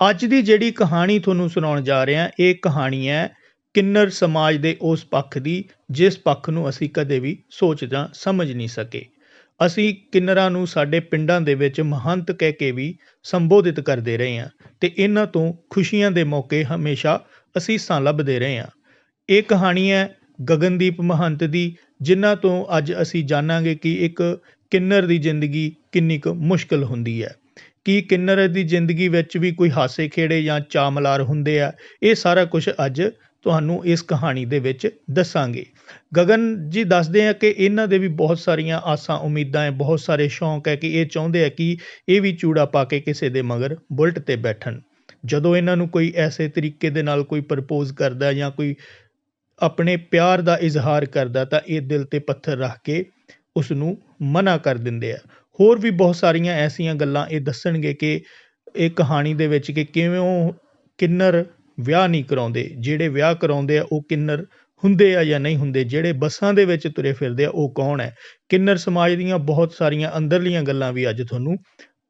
ਅੱਜ ਦੀ ਜਿਹੜੀ ਕਹਾਣੀ ਤੁਹਾਨੂੰ ਸੁਣਾਉਣ ਜਾ ਰਿਹਾ ਇਹ ਕਹਾਣੀ ਹੈ ਕਿੰਨਰ ਸਮਾਜ ਦੇ ਉਸ ਪੱਖ ਦੀ, ਜਿਸ ਪੱਖ ਨੂੰ ਅਸੀਂ ਕਦੇ ਵੀ ਸੋਚ ਜਾਂ ਸਮਝ ਨਹੀਂ ਸਕੇ। ਅਸੀਂ ਕਿੰਨਰਾਂ ਨੂੰ ਸਾਡੇ ਪਿੰਡਾਂ ਦੇ ਵਿੱਚ ਮਹੰਤ ਕਹਿ ਕੇ ਵੀ ਸੰਬੋਧਿਤ ਕਰਦੇ ਰਹੇ ਹਾਂ ਤੇ ਇਹਨਾਂ ਤੋਂ ਖੁਸ਼ੀਆਂ ਦੇ ਮੌਕੇ ਹਮੇਸ਼ਾ ਅਸੀਸਾਂ ਲੱਭਦੇ ਰਹੇ ਹਾਂ। ਇਹ ਕਹਾਣੀ ਹੈ ਗਗਨਦੀਪ ਮਹੰਤ ਦੀ, ਜਿਨ੍ਹਾਂ ਤੋਂ ਅੱਜ ਅਸੀਂ ਜਾਣਾਂਗੇ ਕਿ ਇੱਕ ਕਿੰਨਰ ਦੀ ਜ਼ਿੰਦਗੀ ਕਿੰਨੀ ਕੁ ਮੁਸ਼ਕਲ ਹੁੰਦੀ ਹੈ। ਕੀ ਕਿੰਨਰ ਦੀ ਜ਼ਿੰਦਗੀ ਵਿੱਚ ਵੀ ਕੋਈ ਹਾਸੇ ਖੇੜੇ ਜਾਂ ਚਾਮਲਾਰ ਹੁੰਦੇ ਆ? ਇਹ ਸਾਰਾ ਕੁਝ ਅੱਜ ਤੁਹਾਨੂੰ ਇਸ ਕਹਾਣੀ ਦੇ ਵਿੱਚ ਦੱਸਾਂਗੇ। ਗਗਨ ਜੀ ਦੱਸਦੇ ਆ ਕਿ ਇਹਨਾਂ ਦੇ ਵੀ ਬਹੁਤ ਸਾਰੀਆਂ ਆਸਾਂ, ਉਮੀਦਾਂ ਹੈ, ਬਹੁਤ ਸਾਰੇ ਸ਼ੌਂਕ ਹੈ ਕਿ ਇਹ ਚਾਹੁੰਦੇ ਆ ਕਿ ਇਹ ਵੀ ਚੂੜਾ ਪਾ ਕੇ ਕਿਸੇ ਦੇ ਮਗਰ ਬੁਲਟ ਤੇ ਬੈਠਣ। ਜਦੋਂ ਇਹਨਾਂ ਨੂੰ ਕੋਈ ਐਸੇ ਤਰੀਕੇ ਦੇ ਨਾਲ ਕੋਈ ਪ੍ਰਪੋਜ਼ ਕਰਦਾ ਜਾਂ ਕੋਈ ਆਪਣੇ ਪਿਆਰ ਦਾ ਇਜ਼ਹਾਰ ਕਰਦਾ ਤਾਂ ਇਹ ਦਿਲ ਤੇ ਪੱਥਰ ਰੱਖ ਕੇ ਉਸ ਨੂੰ ਮਨਾ ਕਰ ਦਿੰਦੇ ਆ। ਹੋਰ ਵੀ ਬਹੁਤ ਸਾਰੀਆਂ ਐਸੀਆਂ ਗੱਲਾਂ ਇਹ ਦੱਸਣਗੇ ਕਿ ਇਹ ਕਹਾਣੀ ਦੇ ਵਿੱਚ ਕਿ ਕਿਵੇਂ ਉਹ ਕਿੰਨਰ ਵਿਆਹ ਨਹੀਂ ਕਰਾਉਂਦੇ, ਜਿਹੜੇ ਵਿਆਹ ਕਰਾਉਂਦੇ ਆ ਉਹ ਕਿੰਨਰ ਹੁੰਦੇ ਆ ਜਾਂ ਨਹੀਂ ਹੁੰਦੇ, ਜਿਹੜੇ ਬੱਸਾਂ ਦੇ ਵਿੱਚ ਤੁਰੇ ਫਿਰਦੇ ਆ ਉਹ ਕੌਣ ਹੈ? ਕਿੰਨਰ ਸਮਾਜ ਦੀਆਂ ਬਹੁਤ ਸਾਰੀਆਂ ਅੰਦਰਲੀਆਂ ਗੱਲਾਂ ਵੀ ਅੱਜ ਤੁਹਾਨੂੰ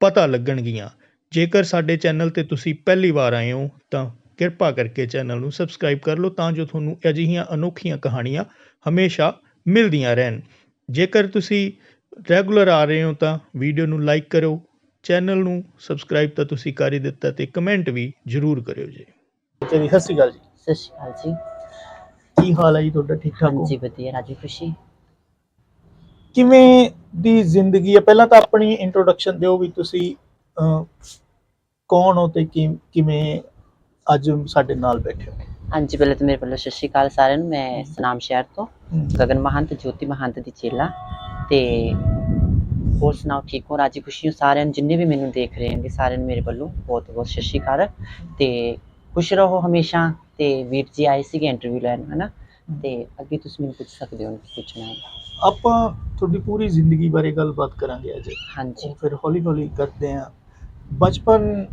ਪਤਾ ਲੱਗਣਗੀਆਂ। ਜੇਕਰ ਸਾਡੇ ਚੈਨਲ ਤੇ ਤੁਸੀਂ ਪਹਿਲੀ ਵਾਰ ਆਏ ਹੋ, ਤਾਂ ਕਿਰਪਾ ਕਰਕੇ ਚੈਨਲ ਨੂੰ ਸਬਸਕ੍ਰਾਈਬ ਕਰ ਲਓ ਤਾਂ ਜੋ ਤੁਹਾਨੂੰ ਅਜਿਹੀਆਂ ਅਨੋਖੀਆਂ ਕਹਾਣੀਆਂ ਹਮੇਸ਼ਾ ਮਿਲਦੀਆਂ ਰਹਿਣ। ਜੇਕਰ ਤੁਸੀਂ ਰੈਗੂਲਰ ਆ ਰਹੇ ਹੋ ਤਾਂ ਵੀਡੀਓ ਨੂੰ ਲਾਈਕ ਕਰੋ ਚੈਨਲ ਨੂੰ ਸਬਸਕ੍ਰਾਈਬ ਤਾਂ ਤੁਸੀਂ ਕਰ ਹੀ ਦਿੱਤਾ ਤੇ ਕਮੈਂਟ ਵੀ ਜ਼ਰੂਰ ਕਰਿਓ ਜੀ। ਜੀ ਸਤਿ ਸ਼੍ਰੀ ਅਕਾਲ ਜੀ। ਸਤਿ ਸ਼੍ਰੀ ਅਕਾਲ ਜੀ। ਕੀ ਹਾਲ ਹੈ ਜੀ ਤੁਹਾਡਾ? ਠੀਕ ਠਾਕ ਹੋ? ਹਾਂਜੀ ਵਧੀਆ ਰਾਜੀ ਖੁਸ਼ੀ। ਕਿਵੇਂ ਦੀ ਜ਼ਿੰਦਗੀ ਹੈ ਪਹਿਲਾਂ ਤਾਂ ਆਪਣੀ ਇੰਟਰੋਡਕਸ਼ਨ ਦਿਓ ਵੀ ਤੁਸੀਂ ਅਹ, ਕੌਣ ਹੋ ਤੇ ਕਿ- ਕਿਵੇਂ ਅੱਜ ਸਾਡੇ ਨਾਲ ਬੈਠੇ ਹੋ? ਹਾਂਜੀ ਪਹਿਲੇ ਤਾਂ ਮੇਰੇ ਵੱਲੋਂ ਸਤਿ ਸ਼੍ਰੀ ਅਕਾਲ ਸਾਰਿਆਂ ਨੂੰ। ਮੈਂ ਸਨਾਮ ਸ਼ਹਿਰ ਤੋਂ ਹਮ, ਗਗਨ ਮਹੰਤ ਜੋਤੀ ਮਹੰਤ ਦੀ ਚੇਲਾ। ਤੇ ਹੋਰ ਸੁਣਾਓ ਠੀਕ ਹੋ? ਰਾਜੀ ਖੁਸ਼ੀ ਹੋ? ਸਾਰਿਆਂ ਨੂੰ ਜਿੰਨੇ ਵੀ ਮੈਨੂੰ ਦੇਖ ਰਹੇ ਹੋਣਗੇ ਸਾਰਿਆਂ ਨੂੰ ਮੇਰੇ ਵੱਲੋਂ ਬਹੁਤ ਬਹੁਤ ਸਤਿ ਸ਼੍ਰੀ ਅਕਾਲ। ਤੇ ਖੁਸ਼ ਰਹੋ ਹਮੇਸ਼ਾ ਤੇ ਵੀਰ ਜੀ ਆਏ ਸੀਗੇ ਇੰਟਰਵਿਊ ਲੈਣ ਹਨਾ? ਤੇ ਅੱਗੇ ਤੁਸੀਂ ਮੈਨੂੰ ਪੁੱਛ ਸਕਦੇ ਹੋ ਪੁੱਛਣਾ ਹੈ। ਆਪਾਂ ਤੁਹਾਡੀ ਪੂਰੀ ਜ਼ਿੰਦਗੀ ਬਾਰੇ ਗੱਲਬਾਤ ਕਰਾਂਗੇ ਅੱਜ। ਹਾਂਜੀ। ਫਿਰ ਹੌਲੀ ਹੌਲੀ ਕਰਦੇ ਆ ਬਚਪਨ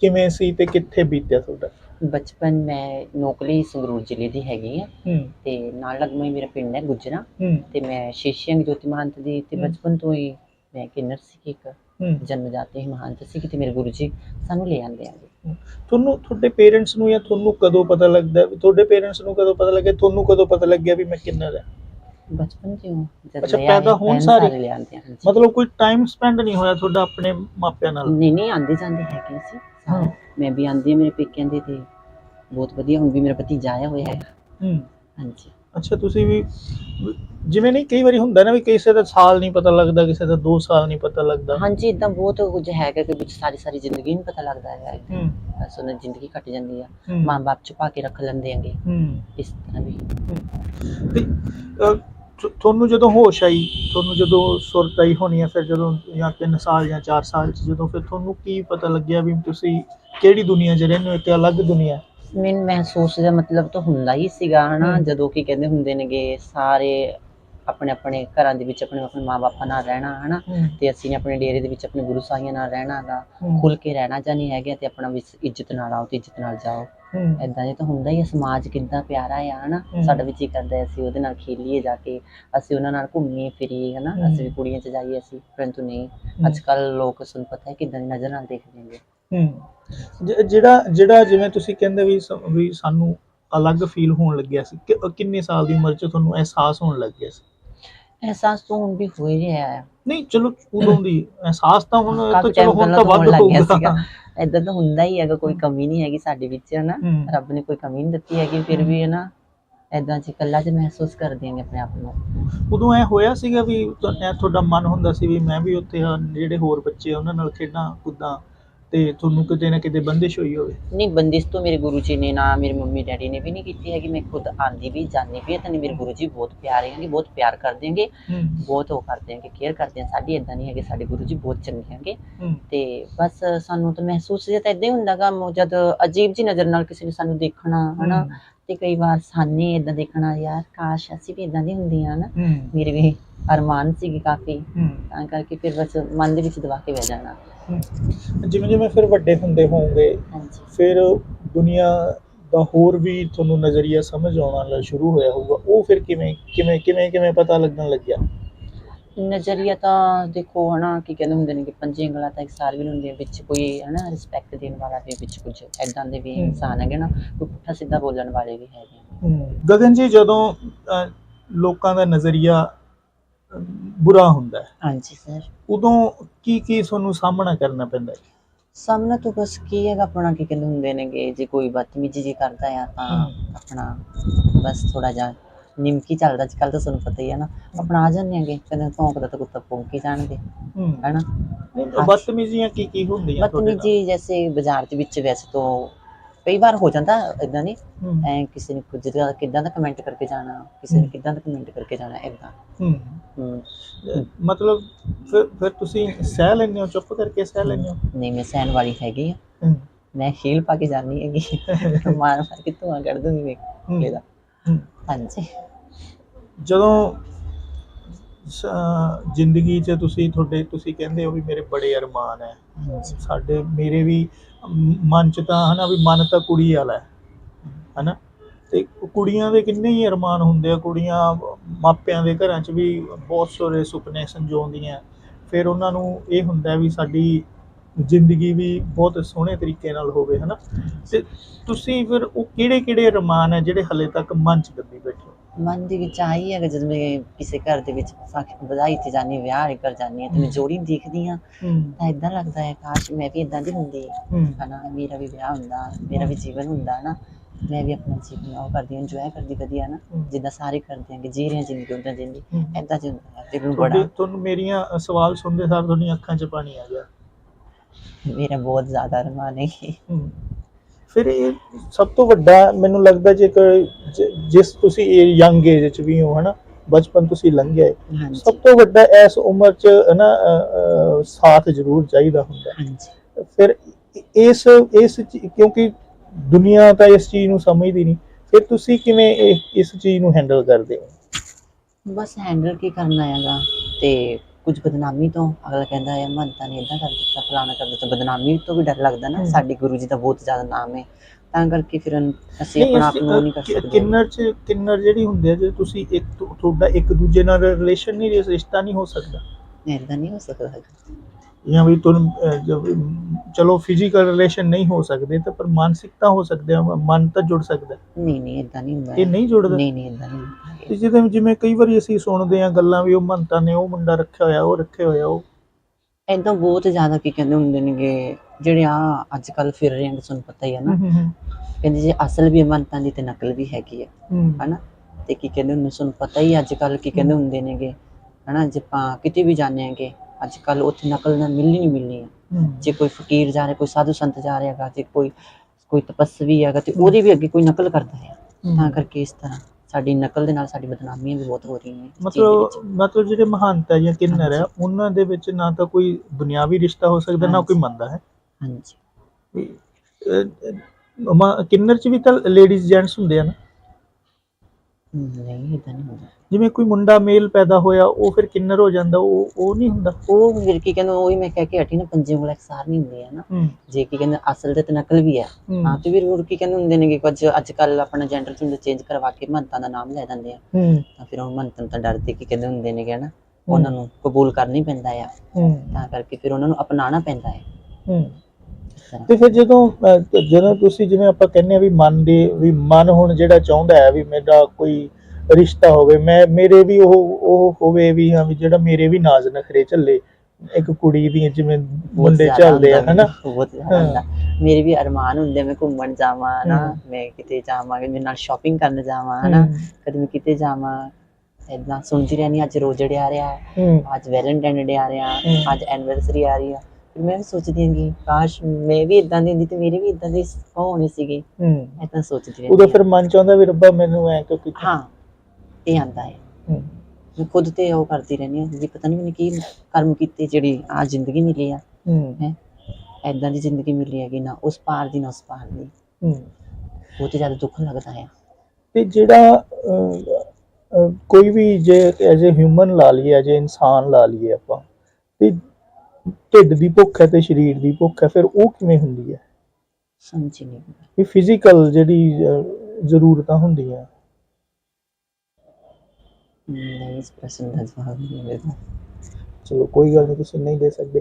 ਕਿਵੇਂ ਸੀ ਤੇ ਕਿੱਥੇ ਬੀਤਿਆ ਤੁਹਾਡਾ? ਬਚਪਨ ਮੈਂ ਨੋਕਲੀ ਸੰਗਰੂਰ ਜ਼ਿਲ੍ਹੇ ਦੀ ਹੈਗੀ ਆ। ਹੂੰ। ਤੇ ਨਾਲ ਲੱਗਮਾ ਹੀ ਮੇਰਾ ਪਿੰਡ ਹੈ ਗੁਜਰਾ। ਹੂੰ। ਤੇ ਮੈਂ ਸ਼ੀਸ਼ਿਆਂ ਜੋਤੀ ਮਹੰਤ ਦੀ ਤੇ ਹਮ। ਬਚਪਨ ਤੋਂ ਹੀ ਮੈਂ ਕਿੰਨਰ ਸੀ ਇੱਕ। ਹੂੰ। ਜਨਮ ਜਾਤੇ ਹੀ ਮਹੰਤ ਸੀ ਤੇ ਮੇਰੇ ਗੁਰੂ ਜੀ ਸਾਨੂੰ ਲੈ ਆਂਦੇ ਆਂਗੇ ਤੁਹਾਨੂੰ ਤੁਹਾਡੇ ਪੇਰੈਂਟਸ ਨੂੰ ਜਾਂ ਤੁਹਾਨੂੰ ਕਦੋਂ ਪਤਾ ਲੱਗਦਾ ਵੀ ਤੁਹਾਡੇ ਪੇਰੈਂਟਸ ਨੂੰ ਕਦੋਂ ਪਤਾ ਲੱਗਿਆ ਤੁਹਾਨੂੰ ਕਦੋਂ ਪਤਾ ਲੱਗਿਆ ਵੀ ਮੈਂ ਕਿੰਨਾ ਦਾ? ਬਚਪਨ ਤੋਂ ਜਦ ਅੱਛਾ, ਪੈਦਾ ਹੋਣ ਪਹਿਲੇ ਸਾਰ? ਹੀ? ਸਾਰੇ ਲੈ ਆਂਦੇ ਆ ਹਾਂਜੀ। ਮਤਲਬ ਕੋਈ ਟਾਈਮ ਸਪੈਂਡ ਨਹੀਂ ਹੋਇਆ ਤੁਹਾਡਾ ਆਪਣੇ ਮਾਪਿਆਂ ਨਾਲ? ਨਹੀਂ ਨਹੀਂ ਆਂਦੇ ਜਾਂਦੇ ਹੈਗੇ ਸੀ। ਮੈਂ ਵੀ ਆਂਦੀ ਮੇਰੇ ਪੇਕਿਆਂ ਦੇ ਤੇ ਬਹੁਤ ਵਧੀਆ ਹੁਣ ਵੀ ਮੇਰਾ ਭਤੀਜਾ ਆਇਆ ਹੋਇਆ ਹੈ। ਹੂੰ। ਹਾਂਜੀ। ਅੱਛਾ ਤੁਸੀਂ ਵੀ ਜਿਵੇਂ ਨਹੀਂ ਕਈ ਵਾਰੀ ਹੁੰਦਾ ਨਾ ਵੀ ਕਿਸੇ ਦਾ ਸਾਲ ਨਹੀਂ ਪਤਾ ਲੱਗਦਾ ਕਿਸੇ ਦਾ 2 ਸਾਲ ਨਹੀਂ ਪਤਾ ਲੱਗਦਾ। ਹਾਂਜੀ ਇਦਾਂ ਬਹੁਤ ਕੁਝ ਹੈਗਾ ਕਿ ਵਿੱਚ ਸਾਰੀ ਸਾਰੀ ਜ਼ਿੰਦਗੀ ਨਹੀਂ ਪਤਾ ਲੱਗਦਾ ਹੈ। ਦੀ ਜ਼ਿੰਦਗੀ ਕੱਟ ਜਾਂਦੀ ਆ। ਮਾਂ-ਬਾਪ ਛੁਪਾ ਕੇ ਰੱਖ ਲੈਂਦੇ ਆਂਗੇ ਇਸ ਤਰ੍ਹਾਂ ਵੀ। ਤੁ- ਤੁਹਾਨੂੰ ਜਦੋਂ ਹੋਸ਼ ਆਈ ਤੁਹਾਨੂੰ ਜਦੋਂ ਸੁਰਤ ਆਈ ਹੋਣੀ ਹੈ ਫਿਰ ਜਦੋਂ ਜਾਂ 3 ਸਾਲ ਜਾਂ 4 ਸਾਲ ਚ ਜਦੋਂ ਫਿਰ ਤੁਹਾਨੂੰ ਕੀ ਪਤਾ ਲੱਗਿਆ ਵੀ ਤੁਸੀਂ ਕਿਹੜੀ ਦੁਨੀਆ 'ਚ ਰਹਿੰਦੇ ਹੋ? ਇੱਕ ਅਲੱਗ ਦੁਨੀਆ ਹੈ। ਮੈਨੂੰ ਮਹਿਸੂਸ ਦਾ ਮਤਲਬ ਤਾਂ ਹੁੰਦਾ ਹੀ ਸੀਗਾ ਹਨਾ। ਜਦੋਂ ਕੀ ਕਹਿੰਦੇ ਹੁੰਦੇ ਨੇਗੇ ਸਾਰੇ ਆਪਣੇ ਆਪਣੇ ਘਰਾਂ ਦੇ ਵਿੱਚ ਆਪਣੇ ਆਪਣੇ ਮਾਪੇ ਨਾਲ ਰਹਿਣਾ ਹਨਾ? ਤੇ ਅਸੀਂ ਨੇ ਆਪਣੇ ਡੇਰੇ ਦੇ ਵਿੱਚ ਆਪਣੇ ਗੁਰੂ ਸਾਹਿਬਾਂ ਨਾਲ ਰਹਿਣਾਗਾ ਖੁੱਲ ਕੇ ਰਹਿਣਾ ਜਾਂ ਨਹੀਂ ਹੈਗਾ ਤੇ ਆਪਣਾ ਇੱਜ਼ਤ ਨਾਲ ਆਓ ਤੇ ਇੱਜ਼ਤ ਨਾਲ ਜਾਓ। ਐਦਾਂ ਇਹ ਤਾਂ ਹੁੰਦਾ ਹੀ ਆ ਸਮਾਜ ਕਿੰਨਾ ਪਿਆਰਾ ਆ ਹਨਾ। ਸਾਡਾ ਵੀ ਜੀ ਕਰਦਾ ਹੈ ਅਸੀਂ ਉਹਦੇ ਨਾਲ ਖੇਲੀਏ ਜਾ ਕੇ ਅਸੀਂ ਉਹਨਾਂ ਨਾਲ ਘੁੰਮੀਏ ਫਿਰੀਏ ਹਨਾ। ਅਸੀਂ ਵੀ ਕੁੜੀਆਂ ਚ ਜਾਈਏ ਅਸੀਂ ਪਰੰਤੂ ਨਹੀਂ। ਹੂੰ। ਅੱਜ ਕੱਲ ਲੋਕ ਤੁਹਾਨੂੰ ਪਤਾ ਹੈ ਕਿਦਾਂ ਦੀ ਨਜ਼ਰ ਨਾਲ ਦੇਖਦੇ ਨੇ। ਹੂੰ। ਜ- ਜਿਹੜਾ ਜਿਹੜਾ ਜਿਵੇਂ ਤੁਸੀਂ ਕਹਿੰਦੇ ਵੀ ਵੀ ਸਾਨੂੰ ਅਲੱਗ ਫੀਲ ਹੋਣ ਲੱਗਿਆ ਸੀ ਕਿ- ਕਿੰਨੇ ਸਾਲ ਦੀ ਉਮਰ 'ਚ ਤੁਹਾਨੂੰ ਅਹਿਸਾਸ ਹੋਣ ਲੱਗਿਆ ਸੀ? ਅਹਿਸਾਸ ਤਾਂ ਹੁਣ ਵੀ ਹੋ ਹੀ ਰਿਹਾ ਹੈ ਨਹੀਂ ਚਲੋ ਉਦੋਂ ਦੀ ਅਹਿਸਾਸ ਤਾਂ ਹੁਣ ਤਾਂ ਚਲੋ ਹੁਣ ਤਾਂ ਵੱਧ ਲੱਗ ਗਿਆ ਐਦਾਂ ਤਾਂ ਹੁੰਦਾ ਹੀ ਹੈਗਾ ਕੋਈ ਕਮੀ ਨਹੀਂ ਹੈਗੀ ਸਾਡੇ ਵਿੱਚ ਹਨਾ? ਹੂੰ। ਰੱਬ ਨੇ ਕੋਈ ਕਮੀ ਨਹੀਂ ਦਿੱਤੀ ਹੈਗੀ ਫਿਰ ਵੀ ਹਨਾ? ਐਦਾਂ ਚ ਇਕੱਲਾ ਚ ਮਹਿਸੂਸ ਕਰਦੇ ਆਂਗੇ ਆਪਣੇ ਆਪ ਨੂੰ। ਉਦੋਂ ਐ ਹੋਇਆ ਸੀਗਾ ਵੀ ਤੁਹਾ- ਐਂ ਤੁਹਾਡਾ ਮਨ ਹੁੰਦਾ ਸੀ ਵੀ ਮੈਂ ਵੀ ਉੱਥੇ ਹਾਂ, ਜਿਹੜੇ ਹੋਰ ਬੱਚੇ ਆ ਉਹਨਾਂ ਨਾਲ ਖੇਡਾਂ ਕੁੱਦਾਂ ਤੇ ਤੁਹਾਨੂੰ ਕਿਤੇ ਨਾ ਕਿਤੇ ਬੰਦਿਸ਼ ਹੋਈ ਹੋਵੇ? ਨਹੀਂ ਬੰਦਿਸ਼ ਤੋਂ ਮੇਰੇ ਗੁਰੂ ਜੀ ਨੇ ਨਾ ਮੇਰੇ ਮੰਮੀ ਡੈਡੀ ਨੇ ਵੀ ਨਹੀਂ ਕੀਤੀ ਹੈਗੀ। ਮੈਂ ਖੁਦ ਆਂਦੀ ਵੀ ਜਾਣੀ ਵੀ ਤਾਂ ਮੇਰੇ ਗੁਰੂ ਜੀ ਬਹੁਤ ਪਿਆਰੇ ਹੈਗੇ ਬਹੁਤ ਪਿਆਰ ਕਰਦੇ ਹੈਗੇ। ਬਹੁਤ ਉਹ ਕਰਦੇ ਹੈਗੇ ਕੇਅਰ ਕਰਦੇ ਆ ਸਾਡੀ ਇਦਾਂ ਨਹੀਂ ਹੈਗੇ ਸਾਡੇ ਗੁਰੂ ਜੀ ਬਹੁਤ ਚੰਗੇ ਹੈਗੇ। ਤੇ ਬਸ ਸਾਨੂੰ ਤਾਂ ਮਹਿਸੂਸ ਜਿਹਾ ਤਾਂ ਇਦਾਂ ਹੀ ਹੁੰਦਾਗਾ ਜਦ ਅਜੀਬ ਜੀ ਨਜ਼ਰ ਨਾਲ ਕਿਸੇ ਨੇ ਸਾਨੂੰ ਦੇਖਣਾ ਹਨਾ? ਤੇ ਕਈ ਵਾਰ ਸਾਨੇ ਇਦਾਂ ਦੇਖਣਾ ਯਾਰ ਕਾਸ਼ ਅਸੀਂ ਵੀ ਇਦਾਂ ਦੀ ਹੁੰਦੀਆਂ ਨਾ ਮੇਰੇ ਵੀ ਅਰਮਾਨ ਸੀਗੇ ਕਾਫੀ। ਤਾਂ ਕਰਕੇ ਫਿਰ ਬਸ ਮਨ ਦੇ ਵਿੱਚ ਦਬਾ ਕੇ ਬਹਿ ਜਾਣਾ। ਜਿਵੇਂ ਜਿਵੇਂ ਫਿਰ ਵੱਡੇ ਹੁੰਦੇ ਹੋਵੋਗੇ ਹਾਂਜੀ। ਫਿਰ ਦੁਨੀਆ ਦਾ ਹੋਰ ਵੀ ਤੁਹਾਨੂੰ ਨਜ਼ਰੀਆ ਸਮਝ ਆਉਣਾ ਸ਼ੁਰੂ ਹੋਇਆ ਹੋਊਗਾ। ਉਹ ਫਿਰ ਕਿਵੇਂ ਕਿਵੇਂ ਕਿਵੇਂ ਕਿਵੇਂ ਪਤਾ ਲੱਗਣ ਲੱਗਿਆ? ਨਜ਼ਰੀਆ ਤਾਂ ਦੇਖੋ ਹਨਾ ਕੀ ਕਹਿੰਦੇ ਹੁੰਦੇ ਨੇ ਕਿ ਪੰਜੇ ਉਂਗਲਾਂ ਤਾਂ ਇੱਕ ਸਾਰ ਵੀ ਹੁੰਦੀਆਂ ਵਿੱਚ ਕੋਈ ਹਨਾ ਰਿਸਪੈਕਟ ਦੇਣ ਵਾਲਾ ਵੀ ਵਿੱਚ ਕੁਝ ਐਦਾਂ ਦੇ ਵੀ। ਇਨਸਾਨ ਹੈਗੇ ਨਾ ਕੋਈ ਪੁੱਠਾ ਸਿੱਧਾ ਬੋਲਣ ਵਾਲੇ ਵੀ ਹੈਗੇ। ਗਗਨ ਜੀ ਜਦੋਂ ਲੋਕਾਂ ਦਾ ਨਜ਼ਰੀਆ ਬੁਰਾ ਹੁੰਦਾ ਹੈ। ਹਾਂਜੀ ਸਰ। ਉਦੋਂ ਕੀ ਕੀ ਤੁਹਾਨੂੰ ਸਾਹਮਣਾ ਕਰਨਾ ਪੈਂਦਾ ਹੈ? ਸਾਹਮਣਾ ਤੋਂ ਬਸ ਕੀ ਹੈਗਾ ਆਪਣਾ ਕੀ ਕਹਿੰਦੇ ਹੁੰਦੇ ਨੇਗੇ ਜੇ ਕੋਈ ਬਦਤਮੀਜੀ ਜੀ ਕਰਦਾ ਆ ਤਾਂ। ਆਪਣਾ ਬਸ ਥੋੜਾ ਜਿਹਾ ਨਿਮਕੀ ਚੱਲਦਾ ਅੱਜ ਕੱਲ ਤਾਂ ਤੁਹਾਨੂੰ ਪਤਾ ਹੀ ਹੈ ਨਾ ਆਪਣਾ ਆ ਜਾਂਦੇ ਹੈਗੇ ਕਦੇ ਭੌਂਕਦਾ ਤਾਂ ਕੁੱਤਾ ਭੌਂਕ ਹੀ ਜਾਣਗੇ ਹੈਨਾ? ਨਹੀਂ, ਬਦਤਮੀਜ਼ੀਆਂ ਕੀ ਕੀ ਹੁੰਦੀਆਂ ਤੁਹਾਡੇ ਨਾਲ? ਬਦਤਮੀਜੀ ਜੈਸੇ ਬਾਜ਼ਾਰ ਦੇ ਵਿੱਚ ਵੈਸੇ ਤੋਂ ਕਈ ਵਾਰ ਹੋ ਜਾਂਦਾ ਇਦਾਂ ਨਹੀਂ ਹੂੰ, ਐ ਕਿਸੇ ਨੇ ਕੁਝ ਦਾ ਕਿਦਾਂ ਦਾ ਕਮੈਂਟ ਕਰਕੇ ਜਾਣਾ ਕਿਸੇ ਨੇ। ਕਿਦਾਂ ਦਾ ਕਮੈਂਟ ਕਰਕੇ ਜਾਣਾ ਇਦਾਂ ਹੂੰ। ਅਹ, ਮਤਲਬ ਫਿਰ ਫਿਰ ਤੁਸੀਂ ਸਹਿ ਲੈਂਦੇ ਹੋ ਚੁੱਪ ਕਰਕੇ ਸਹਿ ਲੈਂਦੇ ਹੋ? ਨਹੀਂ ਮੈਂ ਸਹਿਣ ਵਾਲੀ ਹੈਗੀ ਆ। ਹੂੰ, ਮੈਂ ਹੀਲ ਪਾ ਕੇ ਜਾਣੀ ਹੈਗੀ। ਮਾਰ ਮਾਰ ਕੇ ਧੂਆਂ ਕੱਢ ਦੂੰਗੀ ਵੇਖ ਹੂੰ, ਇਹਦਾ ਹੂੰ। ਹਾਂਜੀ। ਜਦੋਂ ਜ਼ਿੰਦਗੀ 'ਚ ਤੁਸੀਂ ਤੁਹਾਡੇ ਤੁਸੀਂ ਕਹਿੰਦੇ ਹੋ ਵੀ ਮੇਰੇ ਬੜੇ ਅਰਮਾਨ ਹੈ। ਸਾਡੇ ਮੇਰੇ ਵੀ ਮਨ 'ਚ ਤਾਂ ਹਨਾ ਵੀ ਮਨ ਤਾਂ ਕੁੜੀ ਵਾਲਾ ਹੈ ਹਨਾ? ਤੇ ਕੁੜੀਆਂ ਦੇ ਕਿੰਨੇ ਹੀ ਅਰਮਾਨ ਹੁੰਦੇ ਆ ਕੁੜੀਆਂ ਮਾਪਿਆਂ ਦੇ ਘਰਾਂ 'ਚ ਵੀ ਬਹੁਤ ਸਾਰੇ ਸੁਪਨੇ ਸੰਜੋਉਂਦੀਆਂ। ਫਿਰ ਉਹਨਾਂ ਨੂੰ ਇਹ ਹੁੰਦਾ ਵੀ ਸਾਡੀ ਜ਼ਿੰਦਗੀ ਵੀ ਬਹੁਤ ਸੋਹਣੇ ਤਰੀਕੇ ਨਾਲ ਹੋਵੇ ਹਨਾ? ਤੇ ਤੁਸੀਂ ਫਿਰ ਉਹ ਕਿਹੜੇ ਕਿਹੜੇ ਅਰਮਾਨ ਹੈ ਜਿਹੜੇ ਹਲੇ ਤੱਕ ਮਨ 'ਚ ਦੱਬੀ ਬੈਠੇ ਮਨ ਦੇ ਵਿੱਚ ਆਈ ਹੈ ਕਿ ਜਦੋਂ ਮੈਂ ਕਿਸੇ ਘਰ ਦੇ ਵਿੱਚ ਵਧਾਈ ਤੇ ਜਾਨੀ ਵਿਆਹ ਕਰ ਜਾਨੀ ਹਾਂ ਤੇ ਮੈਂ। ਜੋੜੀ ਦੇਖਦੀ ਹਾਂ ਹੂੰ ਤਾਂ ਇਦਾਂ ਲੱਗਦਾ ਹੈ ਕਾਸ਼ ਮੈਂ ਵੀ ਇਦਾਂ ਦੀ ਹੁੰਦੀ ਹੂੰ ਹਨਾ ਮੇਰਾ ਵੀ ਵਿਆਹ ਹੁੰਦਾ ਮੇਰਾ ਵੀ ਜੀਵਨ ਹੁੰਦਾ ਨਾ ਮੈਂ ਵੀ ਆਪਣਾ ਜੀਵਨ ਉਹ ਕਰਦੀ ਇੰਜੋਏ ਕਰਦੀ ਵਧੀਆ ਨਾ। ਜਿੱਦਾਂ ਸਾਰੇ ਕਰਦੇ ਆਂਗੇ ਜੀ ਰਹੇ ਹਾਂ ਜ਼ਿੰਦਗੀ ਉਦਾਂ ਜਿੰਦੀ ਹੂੰ। ਹੁੰਦਾ ਹੈ ਦਿਲ ਨੂੰ ਬੜਾ ਤੁਹਾਨੂੰ ਮੇਰੀਆਂ ਸਵਾਲ ਸੁਣਦੇ ਸਾਰ ਤੁਹਾਡੀਆਂ ਅੱਖਾਂ 'ਚ ਪਾਣੀ ਆ ਗਿਆ ਮੇਰਾ ਬਹੁਤ ਜ਼ਿਆਦਾ ਅਰਮਾਨ ਹੈ ਕਿ ਹੂੰ। ਫਿਰ ਇਹ ਸਭ ਤੋਂ ਵੱਡਾ ਮੈਨੂੰ ਲੱਗਦਾ ਜੇ ਜਿਸ ਤੁਸੀਂ ਇਹ ਯੰਗ ਏਜ 'ਚ ਵੀ ਹੋ ਹਨਾ ਬਚਪਨ ਤੁਸੀਂ ਲੰਘਿਆ ਹੈ ਸਭ ਤੋਂ ਵੱਡਾ ਇਸ ਉਮਰ 'ਚ ਹਨਾ ਸਾਥ ਜ਼ਰੂਰ ਚਾਹੀਦਾ ਹੁੰਦਾ। ਫਿਰ ਇਸ ਇਸ ਚੀ- ਕਿਉਂਕਿ ਦੁਨੀਆ ਤਾਂ ਇਸ ਚੀਜ਼ ਨੂੰ ਸਮਝਦੀ ਨਹੀਂ ਫਿਰ ਤੁਸੀਂ ਕਿਵੇਂ ਇਸ ਚੀਜ਼ ਨੂੰ ਹੈਂਡਲ ਕਰਦੇ ਹੋ? ਬਸ ਹੈਂਡਲ ਕੀ ਕਰਨਾ ਹੈਗਾ ਤੇ ਕੁਝ ਬਦਨਾਮੀ ਤੋਂ ਅਗਲਾ ਕਹਿੰਦਾ ਹੈ ਮਹੰਤਾਂ ਨੇ ਇਦਾਂ ਕਰ ਦਿੱਤਾ ਫਲਾਣਾ ਕਰ ਦਿੱਤਾ ਬਦਨਾਮੀ ਤੋਂ ਵੀ ਡਰ ਲੱਗਦਾ ਨਾ। ਸਾਡੇ ਗੁਰੂ ਜੀ ਦਾ ਬਹੁਤ ਜ਼ਿਆਦਾ ਨਾਮ ਹੈ ਤਾਂ ਕਰਕੇ ਫਿਰ ਅਸੀਂ ਨਹੀਂ, ਆਪਣਾ ਆਪ ਨੂੰ ਨਹੀਂ ਕਰ ਸਕਦੇ ਕਿੰਨਰ ਚ ਕਿੰਨਰ ਜਿਹੜੀ ਹੁੰਦੇ ਆ ਜੇ ਤੁਸੀਂ ਇੱਕ ਤੁਹਾਡਾ ਇੱਕ ਦੂਜੇ ਨਾਲ ਰਿਲੇਸ਼ਨ ਨਹੀਂ ਰਿਸ਼ਤਾ ਨਹੀਂ ਹੋ ਸਕਦਾ ਇਦਾਂ ਨਹੀਂ ਹੋ ਸਕਦਾ। ਜਾਂ ਵੀ ਤੁਹਾਨੂੰ ਚਲੋ ਫਿਜ਼ੀਕਲ ਰਿਲੇਸ਼ਨ ਨਹੀਂ ਹੋ ਸਕਦੇ ਤਾਂ ਪਰ ਮਾਨਸਿਕਤਾ ਹੋ ਸਕਦੇ ਆ ਮਨ ਤਾਂ ਜੁੜ ਸਕਦਾ। ਨਹੀਂ ਨਹੀਂ ਇਦਾਂ ਨਹੀਂ ਹੁੰਦਾ। ਇਹ ਨਹੀਂ ਜੁੜਦਾ? ਨਹੀਂ ਨਹੀਂ ਇਦਾਂ ਨਹੀਂ ਹੁੰਦਾ। ਤੇ ਜਿਵੇਂ ਜਿਵੇਂ ਕਈ ਵਾਰੀ ਅਸੀਂ ਸੁਣਦੇ ਆ ਗੱਲਾਂ ਵੀ ਉਹ ਮੰਤਾ ਨੇ ਉਹ ਮੁੰਡਾ ਰੱਖਿਆ ਹੋਇਆ ਉਹ ਰੱਖਿਆ ਹੋਇਆ ਉਹ। ਇਦਾਂ ਬਹੁਤ ਜ਼ਿਆਦਾ ਕੀ ਕਹਿੰਦੇ ਹੁੰਦੇ ਨੇਗੇ ਜਿਹੜੇ ਆ ਅੱਜ ਕੱਲ ਫਿਰ ਰਹੇ ਨੇ ਤੁਹਾਨੂੰ ਪਤਾ ਹੀ ਹੈ ਨਾ ਕਹਿੰਦੇ ਜੇ ਅਸਲ ਵੀ ਮੰਨਤਾਂ ਦੀ ਤੇ ਨਕਲ ਵੀ ਹੈਗੀ ਹੈ ਹੂੰ, ਹਨਾ? ਤੇ ਕੀ ਕਹਿੰਦੇ ਹੁੰਦੇ ਤੁਹਾਨੂੰ ਪਤਾ ਹੀ ਅੱਜ ਕੱਲ ਕੀ ਕਹਿੰਦੇ ਹੁੰਦੇ ਨੇਗੇ ਹਨਾ? ਜੇ ਆਪਾਂ ਕਿਤੇ ਵੀ ਜਾਂਦੇ ਆਂਗੇ ਅੱਜ ਕੱਲ ਉੱਥੇ ਨਕਲ ਨਾ ਮਿਲਣੀ ਨਹੀਂ ਮਿਲਣੀ ਹੂੰ, ਜੇ ਕੋਈ ਫਕੀਰ ਜਾ ਰਿਹਾ ਕੋਈ ਸਾਧੂ ਸੰਤ ਜਾ ਰਿਹਾ ਹੈਗਾ ਜੇ ਕੋਈ ਕੋਈ ਤਪਸਵੀ ਹੈਗਾ ਤੇ ਉਹਦੀ ਵੀ ਅੱਗੇ ਕੋਈ ਨਕਲ ਕਰਦਾ ਹੈ। ਤਾਂ ਕਰਕੇ ਇਸ ਤਰ੍ਹਾਂ ਸਾਡੀ ਨਕਲ ਦੇ ਨਾਲ ਸਾਡੀ ਬਦਨਾਮੀਆਂ ਵੀ ਬਹੁਤ ਹੋ ਰਹੀਆਂ ਨੇ। ਮਤਲਬ ਮਤਲਬ ਜਿਹੜੇ ਮਹਾਨਤਾ ਜਾਂ ਕਿੰਨਰ ਹੈ ਉਹਨਾਂ ਦੇ ਵਿੱਚ ਨਾ ਤਾਂ ਕੋਈ ਦੁਨਿਆਵੀ ਰਿਸ਼ਤਾ ਹੋ ਸਕਦਾ ਨਾ ਕੋਈ ਮੰਨਦਾ ਹੈ। ਹਾਂਜੀ। ਕਿੰਨਰ ਚ ਵੀ ਤਾਂ ਲੇਡੀਜ਼ ਜੈਂਟਸ ਹੁੰਦੇ ਆ ਨਾ। ਨਹੀਂ ਇਦਾਂ ਨਹੀਂ ਹੁੰਦਾ। ਜਿਵੇਂ ਕੋਈ ਮੁੰਡਾ ਮੇਲ ਪੈਦਾ ਹੋਇਆ ਉਹ ਫਿਰ ਕਿੰਨਰ ਹੋ ਜਾਂਦਾ ਉਹ ਉਹ ਨਹੀਂ ਹੁੰਦਾ? ਉਹ ਫਿਰ ਕੀ ਕਹਿੰਦੇ ਉਹੀ ਮੈਂ ਕਹਿ ਕੇ ਹਟੀ ਨਾ ਪੰਜੇ ਉਂਗਲਾਂ ਇਕਸਾਰ ਨਹੀਂ ਹੁੰਦੀਆਂ ਨਾ। ਹੂੰ। ਜੇ ਕੀ ਕਹਿੰਦੇ ਅਸਲ ਤੇ ਨਕਲ ਵੀ ਹੈ। ਹੂੰ, ਤੇ ਫਿਰ ਹੋਰ ਕੀ ਕਹਿੰਦੇ ਹੁੰਦੇ ਨੇ ਕਿ ਕੁਝ ਅੱਜ ਕੱਲ ਆਪਣਾ ਜੈਂਡਰ ਚੁੰਡ ਚੇਂਜ ਕਰਵਾ ਕੇ ਮਹੰਤਾਂ ਦਾ ਨਾਮ ਲੈ ਦਿੰਦੇ ਆ। ਤਾਂ ਫਿਰ ਉਹ ਮਹੰਤਾਂ ਨੂੰ ਤਾਂ ਡਰਦੇ ਕੀ ਕਹਿੰਦੇ ਹੁੰਦੇ ਨੇ ਕਿ ਨਾ ਉਹਨਾਂ ਨੂੰ ਕਬੂਲ ਕਰਨਾ ਪੈਂਦਾ ਆ। ਤਾਂ ਕਰਕੇ ਫਿਰ ਉਹਨਾਂ ਨੂੰ ਅਪਣਾਉਣਾ ਪੈਂਦਾ ਹੈ। ਤੇ ਫਿਰ ਜਦੋਂ ਅਹ, ਜਦੋਂ ਤੁਸੀਂ ਜਿਵੇਂ ਆਪਾਂ ਕਹਿੰਦੇ ਆ ਵੀ ਮਨ ਦੇ ਵੀ ਮਨ ਹੁਣ ਜਿਹੜਾ ਚਾਹੁੰਦਾ ਹੈ ਵੀ ਮੇਰਾ ਕੋਈ ਰਿਸ਼ਤਾ ਹੋਵੇ ਮੈਂ ਮੇਰੇ ਵੀ ਉਹ ਉਹ ਹੋਵੇ ਵੀ ਹਾਂ ਵੀ ਜਿਹੜਾ ਮੇਰੇ ਵੀ ਨਾਜ਼ ਨਖਰੇ ਝੱਲੇ ਇੱਕ ਕੁੜੀ ਦੀ ਜਿਵੇਂ ਬਹੁਤ ਮੁੰਡੇ ਜ਼ਿਆਦਾ ਚੱਲਦੇ ਆ ਹੁੰਦਾ ਹਨਾ? ਮੈਨੂੰ, ਬਹੁਤ ਜ਼ਿਆਦਾ ਹਾਂ। ਹੁੰਦਾ। ਮੇਰੇ ਵੀ ਅਰਮਾਨ ਹੁੰਦੇ ਮੈਂ ਘੁੰਮਣ ਜਾਵਾਂ ਨਾ ਹਮ। ਮੈਂ ਕਿਤੇ ਜਾਵਾਂ ਮੇਰੇ ਨਾਲ ਸ਼ਾਪਿੰਗ ਕਰਨ ਜਾਵਾਂ ਹਨਾ? ਕਦੇ ਮੈਂ ਕਿਤੇ ਜਾਵਾਂ ਏਦਾਂ ਸੁਣਦੀ ਰਹਿੰਦੀ ਅੱਜ ਰੋਜੜੇ ਆ ਰਿਹਾ ਹੂੰ। ਅੱਜ ਵੈਲੈਂਟਾਈਨ ਡੇ ਆ ਰਿਹਾ ਹਮ। ਅੱਜ ਐਨਵਰਸਰੀ ਆ ਰਹੀ ਆ। ਮੈਂ ਵੀ ਸੋਚਦੀ ਹਾਂ ਕਿ ਕਾਸ਼ ਮੈਂ ਵੀ ਇਦਾਂ ਦੀ ਹੁੰਦੀ ਤੇ ਮੇਰੀ ਵੀ ਇਦਾਂ ਦੀ ਉਹ ਹੋਣੀ ਸੀਗੀ। ਹੂੰ। ਏਦਾਂ ਸੋਚਦੀ ਰਹਿੰਦੀ ਉਦੋਂ ਹਾਂ। ਫਿਰ ਮਨ ਚਾਹੁੰਦਾ ਵੀ ਰੱਬਾ ਮੈਨੂੰ ਐ ਕਿਉਂ ਕੀਤਾ? ਹਾਂ ਇਹ ਆਂਦਾ ਹੈ। ਹੂੰ, ਮੈਂ ਖੁਦ ਤੇ ਉਹ ਕਰਦੀ ਰਹਿੰਦੀ ਹਾਂ ਜੀ ਪਤਾ ਨਹੀਂ ਮੈਨੂੰ ਕੀ ਕਰਮ ਕੀਤੇ ਜਿਹੜੀ ਆ ਜ਼ਿੰਦਗੀ ਮਿਲੀ ਆ। ਹੂੰ। ਹੈ? ਐਦਾਂ ਦੀ ਜ਼ਿੰਦਗੀ ਮਿਲੀ ਹੈਗੀ ਨਾ ਉਸ ਪਾਰ ਦੀ ਨਾ ਉਸ ਪਾਰ ਦੀ। ਹੂੰ। ਬਹੁਤ ਜ਼ਿਆਦਾ ਦੁੱਖ ਲੱਗਦਾ ਹੈ ਤੇ ਜਿਹੜਾ ਕੋਈ ਵੀ ਜੇ ਐਜ਼ ਅ ਹਿਊਮਨ ਲਾ ਲਈਏ ਐਜ਼ ਅ ਇਨਸਾਨ ਲਾ ਲਈਏ ਆਪਾਂ ਤੇ ਢਿੱਡ ਦੀ ਭੁੱਖ ਹੈ ਤੇ ਸਰੀਰ ਦੀ ਭੁੱਖ ਹੈ ਫਿਰ ਉਹ ਕਿਵੇਂ ਹੁੰਦੀ ਹੈ? ਸਮਝ ਹੀ ਨਹੀਂ ਆਉਂਦਾ। ਵੀ ਫਿਜ਼ੀਕਲ ਜਿਹੜੀ ਅਹ, ਜ਼ਰੂਰਤਾਂ ਹੁੰਦੀਆਂ। ਨਹੀਂ ਇਸ ਪ੍ਰਸ਼ਨ ਦਾ ਜਵਾਬ ਨਹੀਂ ਕੋਲ ਚਲੋ ਕੋਈ ਗੱਲ ਨਹੀਂ ਤੁਸੀਂ ਨਹੀਂ ਦੇ ਸਕਦੇ।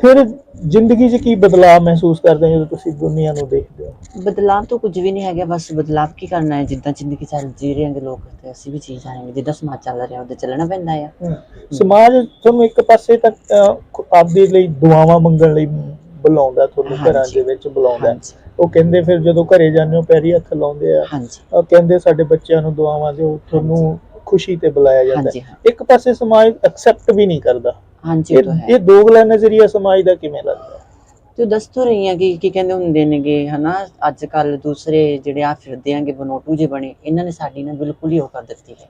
ਫਿਰ ਜ਼ਿੰਦਗੀ 'ਚ ਕੀ ਬਦਲਾਅ ਮਹਿਸੂਸ ਕਰਦੇ ਹੋ ਜਦੋਂ ਤੁਸੀਂ ਦੁਨੀਆ ਨੂੰ ਦੇਖਦੇ ਹੋ? ਬਦਲਾਵ ਤਾਂ ਕੁਝ ਵੀ ਨਹੀਂ ਹੈਗਾ ਬਸ ਬਦਲਾਵ ਕੀ ਕਰਨਾ ਹੈ? ਜਿੱਦਾਂ ਜ਼ਿੰਦਗੀ ਚੱਲ ਜੀ ਰਹੇ ਲੋਕ ਤੇ ਅਸੀਂ ਵੀ ਜੀ ਜਾਣਗੇ ਜਿੱਦਾਂ ਸਮਾਜ ਚੱਲ ਰਿਹਾ ਉਹਦੇ ਚੱਲਣਾ ਪੈਂਦਾ ਆ। ਸਮਾਜ ਤੁਹਾਨੂੰ ਇੱਕ ਪਾਸੇ ਤੱਕ ਆਪਦੇ ਲਈ ਦੁਆਵਾਂ ਮੰਗਣ ਲਈ ਬੁਲਾਉਂਦਾ ਤੁਹਾਨੂੰ ਘਰਾਂ। ਦੇ ਵਿੱਚ ਬੁਲਾਉਂਦਾ। ਉਹ ਕਹਿੰਦੇ ਫਿਰ ਜਦੋਂ ਘਰੇ ਜਾਂਦੇ ਹੋ ਪੈਰੀ ਹੱਥ ਲਾਉਂਦੇ ਆ। ਹਾਂਜੀ। ਉਹ ਕਹਿੰਦੇ ਸਾਡੇ ਬੱਚਿਆਂ ਨੂੰ ਦੁਆਵਾਂ ਦਿਓ ਤੁਹਾਨੂੰ ਖੁਸ਼ੀ ਤੇ ਬੁਲਾਇਆ ਜਾਂਦਾ ਹਾਂਜੀ ਹਾਂ। ਇੱਕ ਪਾਸੇ ਸਮਾਜ ਐਕਸੈਪਟ ਵੀ ਨਹੀਂ ਕਰਦਾ। ਹਾਂਜੀ ਉਹ ਤਾਂ ਇਹ ਹੈ। ਇਹ ਦੋਗਲਾ ਨਜ਼ਰੀਆ ਸਮਾਜ ਦਾ ਕਿਵੇਂ ਲੱਗਦਾ? ਤੂੰ ਦੱਸ ਤੋ ਰਹੀ ਆ ਕਿ ਕੀ ਕਹਿੰਦੇ ਹੁੰਦੇ ਨੇਗੇ ਹਨਾ? ਅੱਜ ਕੱਲ ਦੂਸਰੇ ਜਿਹੜੇ ਆ ਫਿਰਦੇ ਆਂਗੇ ਬਨੋਟੂ ਜੇ ਬਣੇ ਇਹਨਾਂ ਨੇ ਸਾਡੀ ਨਾ ਬਿਲਕੁਲ ਹੀ ਉਹ ਕਰ ਦਿੱਤੀ ਹੈ।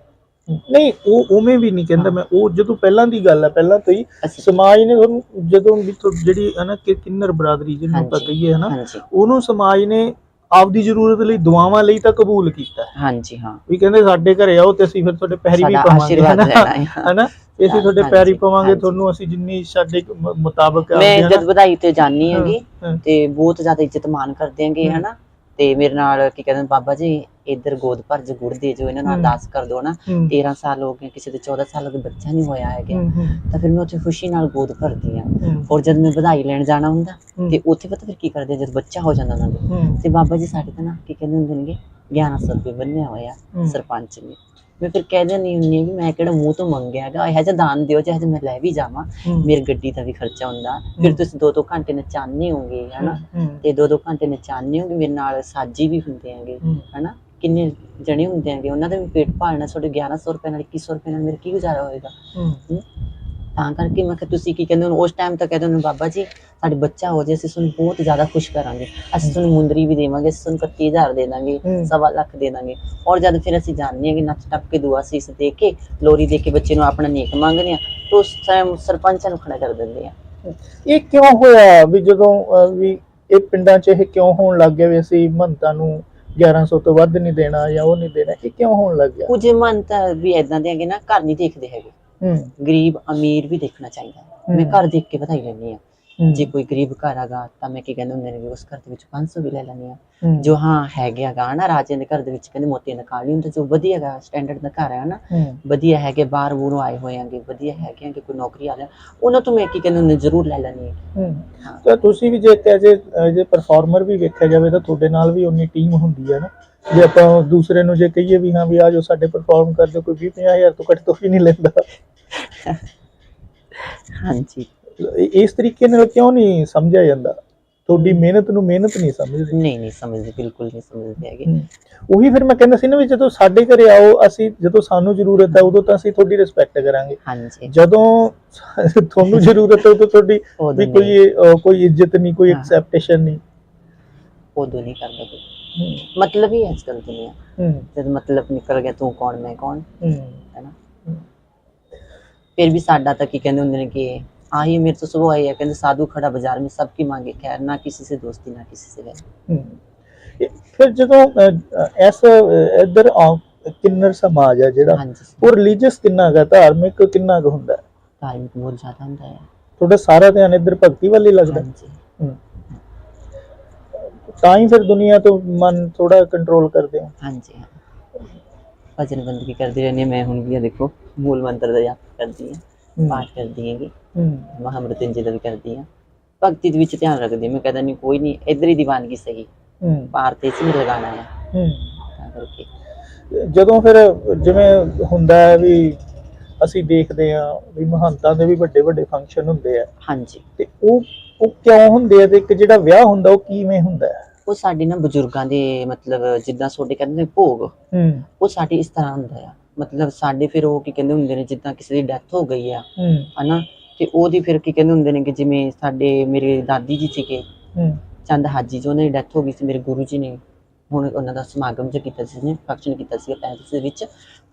ਨਹੀਂ ਉਹ ਉਵੇਂ ਵੀ ਨਹੀਂ ਕਹਿੰਦਾ ਮੈਂ ਉਹ ਜਦੋਂ ਪਹਿਲਾਂ ਦੀ ਗੱਲ ਹੈ ਪਹਿਲਾਂ ਤੋਂ ਹੀ ਅਸੀਂ ਸਮਾਜ ਨੇ ਤੁਹਾਨੂੰ ਜਦੋਂ ਵੀ ਜਿਹੜੀ ਹੈ ਨਾ ਕਿ ਕਿੰਨਰ ਬਰਾਦਰੀ ਜਿਹਨੂੰ ਆਪਾਂ ਹਾਂਜੀ। ਕਹੀਏ ਹਨਾ ਹਾਂਜੀ। ਉਹਨੂੰ ਸਮਾਜ ਨੇ ਆਪਦੀ ਜ਼ਰੂਰਤ ਲਈ ਦੁਆਵਾਂ ਲਈ ਤਾਂ ਕਬੂਲ ਕੀਤਾ ਹੈ। ਹਾਂਜੀ ਹਾਂ ਵੀ ਕਹਿੰਦੇ ਸਾਡੇ ਘਰੇ ਆਓ ਤੇ ਅਸੀਂ ਫਿਰ ਤੁਹਾਡੇ ਪੈਰੀ ਵੀ ਪਵਾਂਗੇ ਆਸ਼ੀਰਵਾਦ ਹਨਾ? ਅਸੀਂ ਤੁਹਾਡੇ ਪੈਰੀ ਪਵਾਂਗੇ। ਤੁਹਾਨੂੰ ਅਸੀਂ ਜਿੰਨੀ ਸਾਡੇ ਮੁਤਾਬਕ ਮੈਂ ਜਦ ਵਧਾਈ ਤੇ ਜਾਣੀ ਹੈਗੀ। ਤੇ ਬਹੁਤ ਜ਼ਿਆਦਾ ਇੱਜ਼ਤ ਮਾਨ ਕਰਦੇ ਹਮ। ਹਨਾ ਤੇ ਮੇਰੇ ਨਾਲ ਕੀ ਕਹਿੰਦੇ ਨੇ, ਬਾਬਾ ਜੀ ਇੱਧਰ ਗੋਦ ਭਰ ਜ ਗੁੜ ਦੇ ਜੋ ਇਹਨਾਂ ਹਮ। ਅਰਦਾਸ ਕਰ ਦੋ ਨਾ ਹੂੰ, 13 ਸਾਲ ਹੋ ਗਏ ਕਿਸੇ ਦੇ 14 ਸਾਲ ਗਏ ਬੱਚਾ ਨਹੀਂ ਹੋਇਆ ਹੈਗਾ। ਤਾਂ ਫਿਰ ਮੈਂ ਉੱਥੇ ਖੁਸ਼ੀ ਨਾਲ ਗੋਦ ਭਰਦੀ ਆ ਔਰ ਜਦ ਮੈਂ ਵਧਾਈ ਲੈਣ ਜਾਣਾ ਹੁੰਦਾ ਤੇ ਉੱਥੇ ਪਤਾ ਫਿਰ ਕੀ ਕਰਦੇ ਜਦ ਬੱਚਾ ਹੋ ਜਾਂਦਾ ਉਹਨਾਂ ਦਾ। ਤੇ ਬਾਬਾ ਜੀ ਸਾਡੇ ਤਾਂ ਨਾ ਕੀ ਕਹਿੰਦੇ ਹੁੰਦੇ ਨੇਗੇ 1100 ਰੁਪਏ ਬੰਨਿਆ ਹੋਇਆ। ਸਰਪੰਚ ਨੇ। ਮੈਂ ਫਿਰ ਕਹਿ ਦਿੰਦੀ ਹੁੰਦੀ ਹਾਂ ਵੀ ਮੈਂ ਕਿਹੜਾ ਮੂੰਹ ਤੋਂ ਮੰਗਿਆ ਹੈਗਾ ਇਹੋ ਜਿਹਾ ਦਾਨ ਦਿਓ ਚਾਹੇ ਮੈਂ ਲੈ ਵੀ ਜਾਵਾਂ। ਮੇਰੀ ਗੱਡੀ ਦਾ ਵੀ ਖਰਚਾ ਹੁੰਦਾ। ਫਿਰ। ਤੁਸੀਂ ਦੋ ਦੋ ਘੰਟੇ ਨਚਾਉਂਦੇ ਹੋਗੇ ਹਨਾ? ਤੇ ਦੋ ਦੋ ਘੰਟੇ ਨਚਾਉਂਦੇ ਹੋਗੇ ਮੇਰੇ ਨਾਲ ਸਾਜੀ ਵੀ ਹੁੰਦੇ ਹੈਗੇ ਹਨਾ? ਕਿੰਨੇ ਜਣੇ ਹੁੰਦੇ ਹੈਗੇ ਉਹਨਾਂ ਦਾ ਵੀ ਪੇਟ ਪਾਲਣਾ ਤੁਹਾਡੇ 1100 ਰੁਪਏ ਨਾਲ 2100 ਰੁਪਏ ਨਾਲ ਮੇਰੇ ਕੀ ਗੁਜ਼ਾਰਾ ਹੋਏਗਾ? ਤਾਂ ਕਰਕੇ ਮੈਂ ਕਿਹਾ ਤੁਸੀਂ ਕੀ ਕਹਿੰਦੇ ਹੋ? ਉਸ ਟਾਈਮ ਤਾਂ ਕਹਿੰਦੇ ਹੋ ਬਾਬਾ ਜੀ ਸਾਡੇ ਬੱਚਾ ਹੋ ਜੇ ਅਸੀਂ ਤੁਹਾਨੂੰ ਬਹੁਤ ਜ਼ਿਆਦਾ ਖੁਸ਼ ਕਰਾਂਗੇ। ਅਸੀਂ ਤੁਹਾਨੂੰ ਮੁੰਦਰੀ ਵੀ ਦੇਵਾਂਗੇ ਅਸੀਂ ਤੁਹਾਨੂੰ 31000 ਦੇ ਦਾਂਗੇ। ਸਵਾ ਲੱਖ ਦੇ ਦਾਂਗੇ। ਔਰ ਜਦ ਫਿਰ ਅਸੀਂ ਜਾਣਦੇ ਹਾਂ ਕਿ ਨੱਚ ਟੱਪ ਕੇ ਦੁਆ ਸੀਸ ਦੇ ਕੇ ਲੋਰੀ ਦੇ ਕੇ ਬੱਚੇ ਨੂੰ ਆਪਣਾ ਨੇਕ ਮੰਗਦੇ ਆ ਤਾਂ ਉਸ ਟਾਈਮ ਸਰਪੰਚਾਂ ਨੂੰ ਖੜਾ ਕਰ ਦਿੰਦੇ ਆ ਇਹ ਕਿਉਂ ਹੋਇਆ ਵੀ ਜਦੋਂ ਵੀ ਇਹ ਪਿੰਡਾਂ 'ਚ ਇਹ ਕਿਉਂ ਹੋਣ ਲੱਗ ਗਿਆ ਵੀ ਅਸੀਂ ਮਹੰਤਾਂ ਨੂੰ 1100 ਤੋਂ ਵੱਧ ਨਹੀਂ ਦੇਣਾ ਜਾਂ ਉਹ ਨਹੀਂ ਦੇਣਾ? ਇਹ ਕਿਉਂ ਹੋਣ ਲੱਗ ਗਿਆ? ਕੁਝ ਮਨ ਤਾਂ ਵੀ ਐਦਾਂ ਦੇ ਹੈਗੇ ਨਾ ਘਰ ਨਹੀਂ ਦੇਖਦੇ ਹੈਗੇ। ਗਰੀਬ ਅਮੀਰ ਵੀ ਦੇਖਣਾ ਚਾਹੀਦਾ। ਮੈਂ। ਘਰ ਦੇਖ ਕੇ ਵਧਾਈ ਲੈਂਦੀ ਆ ਜੇ ਕੋਈ ਗਰੀਬ ਘਰ ਹੈਗਾ ਤਾਂ ਮੈਂ ਕੀ ਕਹਿੰਦੇ ਹੁੰਦੇ ਨੇ ਵੀ ਉਸ ਘਰ ਦੇ ਵਿੱਚ 500 ਵੀ ਲੈ ਲੈਂਦੀ ਆ ਜੋ ਹਾਂ ਹੈਗੇ ਹੈਗਾ ਨਾ ਰਾਜੇ ਦੇ ਘਰ ਦੇ ਵਿੱਚ ਕਹਿੰਦੇ ਮੋਤੀ ਦਾ ਕਾਲ ਨਹੀਂ ਹੁੰਦਾ ਜੋ ਵਧੀਆ ਹੈਗਾ ਸਟੈਂਡਰਡ ਦਾ ਘਰ ਹੈ ਨਾ ਹੂੰ, ਵਧੀਆ ਹੈਗੇ ਬਾਹਰ ਬੂਰੋਂ ਆਏ ਹੋਏ ਹੈਗੇ ਵਧੀਆ ਹੈਗੇ ਕਿ ਕੋਈ ਨੌਕਰੀ ਵਾਲੇ ਉਹਨਾਂ ਤੋਂ ਮੈਂ ਕੀ ਕਹਿੰਦੇ ਹੁੰਦੇ ਜ਼ਰੂਰ ਲੈ ਲੈਣੀ। ਹਾਂ। ਤਾਂ ਤੁਸੀਂ ਵੀ ਜੇ ਜੇ ਜੇ ਪਰਫਾਰਮਰ ਵੀ ਵੇਖਿਆ ਜਾਵੇ ਤਾਂ ਤੁਹਾਡੇ ਨਾਲ ਵੀ ਉਨੀ ਟੀਮ ਹੁੰਦੀ ਹੈ ਨਾ। ਜੇ ਆਪਾਂ ਦੂਸਰੇ ਨੂੰ ਜੇ ਕਹੀਏ ਵੀ ਹਾਂ ਵੀ ਆ ਜੋ ਸਾਡੇ ਪਰਫਾਰਮ ਕਰਦੇ ਕੋਈ 20 ਹਜ਼ਾਰ ਤੋਂ ਘੱਟ ਤੋਂ ਵੀ ਨਹੀਂ ਲੈਂਦਾ। ਹਾਂਜੀ। ਇਸ ਤਰੀਕੇ ਨਾਲ ਕਿਉਂ ਨਹੀਂ ਸਮਝਿਆ ਜਾਂਦਾ? ਤੁਹਾਡੀ ਮਿਹਨਤ ਨੂੰ ਮਿਹਨਤ ਨਹੀਂ ਸਮਝਦੇ। ਨਹੀਂ ਨਹੀਂ ਸਮਝਦੇ ਬਿਲਕੁਲ ਨਹੀਂ ਸਮਝਦੇ ਹੈਗੇ। ਉਹੀ ਫਿਰ ਮੈਂ ਕਹਿੰਦਾ ਸੀ ਨਾ ਵੀ ਜਦੋਂ ਸਾਡੇ ਘਰੇ ਆਓ ਅਸੀਂ ਜਦੋਂ ਸਾਨੂੰ ਜ਼ਰੂਰਤ ਹੈ ਉਦੋਂ ਤਾਂ ਅਸੀਂ ਤੁਹਾਡੀ ਰਿਸਪੈਕਟ ਕਰਾਂਗੇ। ਹਾਂਜੀ। ਜਦੋਂ ਤੁਹਾਨੂੰ ਜ਼ਰੂਰਤ ਹੈ ਉਦੋਂ ਤੁਹਾਡੀ ਵੀ ਕੋਈ ਕੋਈ ਇੱਜ਼ਤ ਨਹੀਂ ਕੋਈ। ਐਕਸੈਪਟੇਸ਼ਨ ਨਹੀਂ। ਉਦੋਂ ਨਹੀਂ ਕਰਦਾ ਕੋਈ। ਮਤਲਬ ਹੀ ਹੈ ਅੱਜ ਕੱਲ ਦੁਨੀਆ ਜਦ ਮਤਲਬ ਨਿਕਲ ਗਿਆ ਤੂੰ ਕੌਣ ਮੈਂ ਕੌਣ ਹੈ। ਨਾ? ਫਿਰ ਵੀ ਸਾਡਾ ਤਾਂ ਕੀ ਕਹਿੰਦੇ ਹੁੰਦੇ ਨੇ ਕਿ ਆਹੀ ਮੇਰੇ ਤੋਂ ਸੁਭਾਅ ਹੈ ਕਹਿੰਦੇ ਸਾਧੂ ਖੜਾ ਬਾਜ਼ਾਰ ਵਿੱਚ ਸਭ ਕੀ ਮੰਗੇ ਖੈਰ ਨਾ ਕਿਸੇ ਸੇ ਦੋਸਤੀ ਨਾ ਕਿਸੇ ਸੇ ਵੈਰ। ਫਿਰ ਜਦੋਂ ਇਸ ਇਧਰ ਕਿੰਨਰ ਸਮਾਜ ਹੈ ਜਿਹੜਾ ਉਹ ਰਿਲੀਜੀਅਸ ਕਿੰਨਾ ਹੈ ਧਾਰਮਿਕ ਕਿੰਨਾ ਹੁੰਦਾ ਹੈ? ਧਾਰਮਿਕ ਬਹੁਤ ਜ਼ਿਆਦਾ ਹੁੰਦਾ ਹੈ। ਤੁਹਾਡਾ ਸਾਰਾ ਧਿਆਨ ਇਧਰ ਭਗਤੀ ਵੱਲ ਹੀ ਲੱਗਦਾ ਹੈ? ਤਾਂ ਹੀ ਫਿਰ ਦੁਨੀਆ ਤੋਂ ਮਨ ਥੋੜਾ ਕੰਟਰੋਲ ਕਰਦੇ ਹੋ ਹਾਂਜੀ ਹਾਂ। ਬੰਦਗੀ ਕਰਦੀ ਰਹਿੰਦੀ ਮੈਂ ਹੁਣ ਵੀ ਦੇਖੋ ਮੂਲ ਮੰਤਰ ਦਾ ਜਾਪ ਕਰਦੀ ਹਾਂ ਹਮ। ਪਾਠ ਕਰਦੀ ਹੈਗੀ। ਹੂੰ। ਮਹਾਮ੍ਰਿਤੁੰਜੇ ਦਾ ਵੀ ਕਰਦੀ ਹਾਂ। ਭਗਤੀ ਦੇ ਵਿੱਚ ਧਿਆਨ ਰੱਖਦੀ ਮੈਂ ਕਹਿੰਦਾ ਨਹੀਂ ਕੋਈ ਨਹੀਂ ਇੱਧਰ ਹੀ ਦੀਵਾਨਗੀ ਸਹੀ। ਹੂੰ। ਪਾਰ ਤੇ ਸੀ ਲਗਾਣਾ ਹੈ। ਜਦੋਂ ਫਿਰ ਜਿਵੇਂ ਹੁੰਦਾ ਹੈ ਵੀ ਅਸੀਂ ਦੇਖਦੇ ਆ ਵੀ ਮਹੰਤਾਂ ਦੇ ਵੀ ਵੱਡੇ ਵੱਡੇ ਫੰਕਸ਼ਨ ਹੁੰਦੇ ਆ। ਹਾਂਜੀ। ਤੇ ਉਹ ਉਹ ਕਿਉਂ ਹੁੰਦੇ ਆ ਤੇ ਇੱਕ ਜਿਹੜਾ ਵਿਆਹ ਹੁੰਦਾ ਉਹ ਕਿਵੇਂ ਹੁੰਦਾ ਹੈ? ਉਹ ਸਾਡੇ ਨਾ ਬਜ਼ੁਰਗਾਂ ਦੇ ਮਤਲਬ ਜਿੱਦਾਂ ਤੁਹਾਡੇ ਕਹਿੰਦੇ ਨੇ ਭੋਗ ਹੂੰ। ਉਹ ਸਾਡੇ ਇਸ ਤਰ੍ਹਾਂ ਹੁੰਦਾ ਆ। ਮਤਲਬ ਸਾਡੇ ਫਿਰ ਉਹ ਕੀ ਕਹਿੰਦੇ ਹੁੰਦੇ ਨੇ ਜਿੱਦਾਂ ਕਿਸੇ ਦੀ ਡੈਥ ਹੋ ਗਈ ਆ ਹੂੰ। ਹਨਾ? ਤੇ ਉਹਦੀ ਫਿਰ ਕੀ ਕਹਿੰਦੇ ਹੁੰਦੇ ਨੇ ਕਿ ਜਿਵੇਂ ਸਾਡੇ ਮੇਰੇ ਦਾਦੀ ਜੀ ਸੀਗੇ ਹੂੰ। ਚੰਦ ਹਾਜੀ ਜੀ ਉਹਨਾਂ ਦੀ ਡੈਥ ਹੋ ਗਈ ਸੀ ਮੇਰੇ ਗੁਰੂ ਜੀ ਨੇ। ਹੁਣ ਉਹਨਾਂ ਦਾ ਸਮਾਗਮ ਜਿਹਾ ਕੀਤਾ ਸੀ ਨੇ ਫੰਕਸ਼ਨ ਕੀਤਾ ਸੀ ਪੈਲਸ ਦੇ ਵਿੱਚ।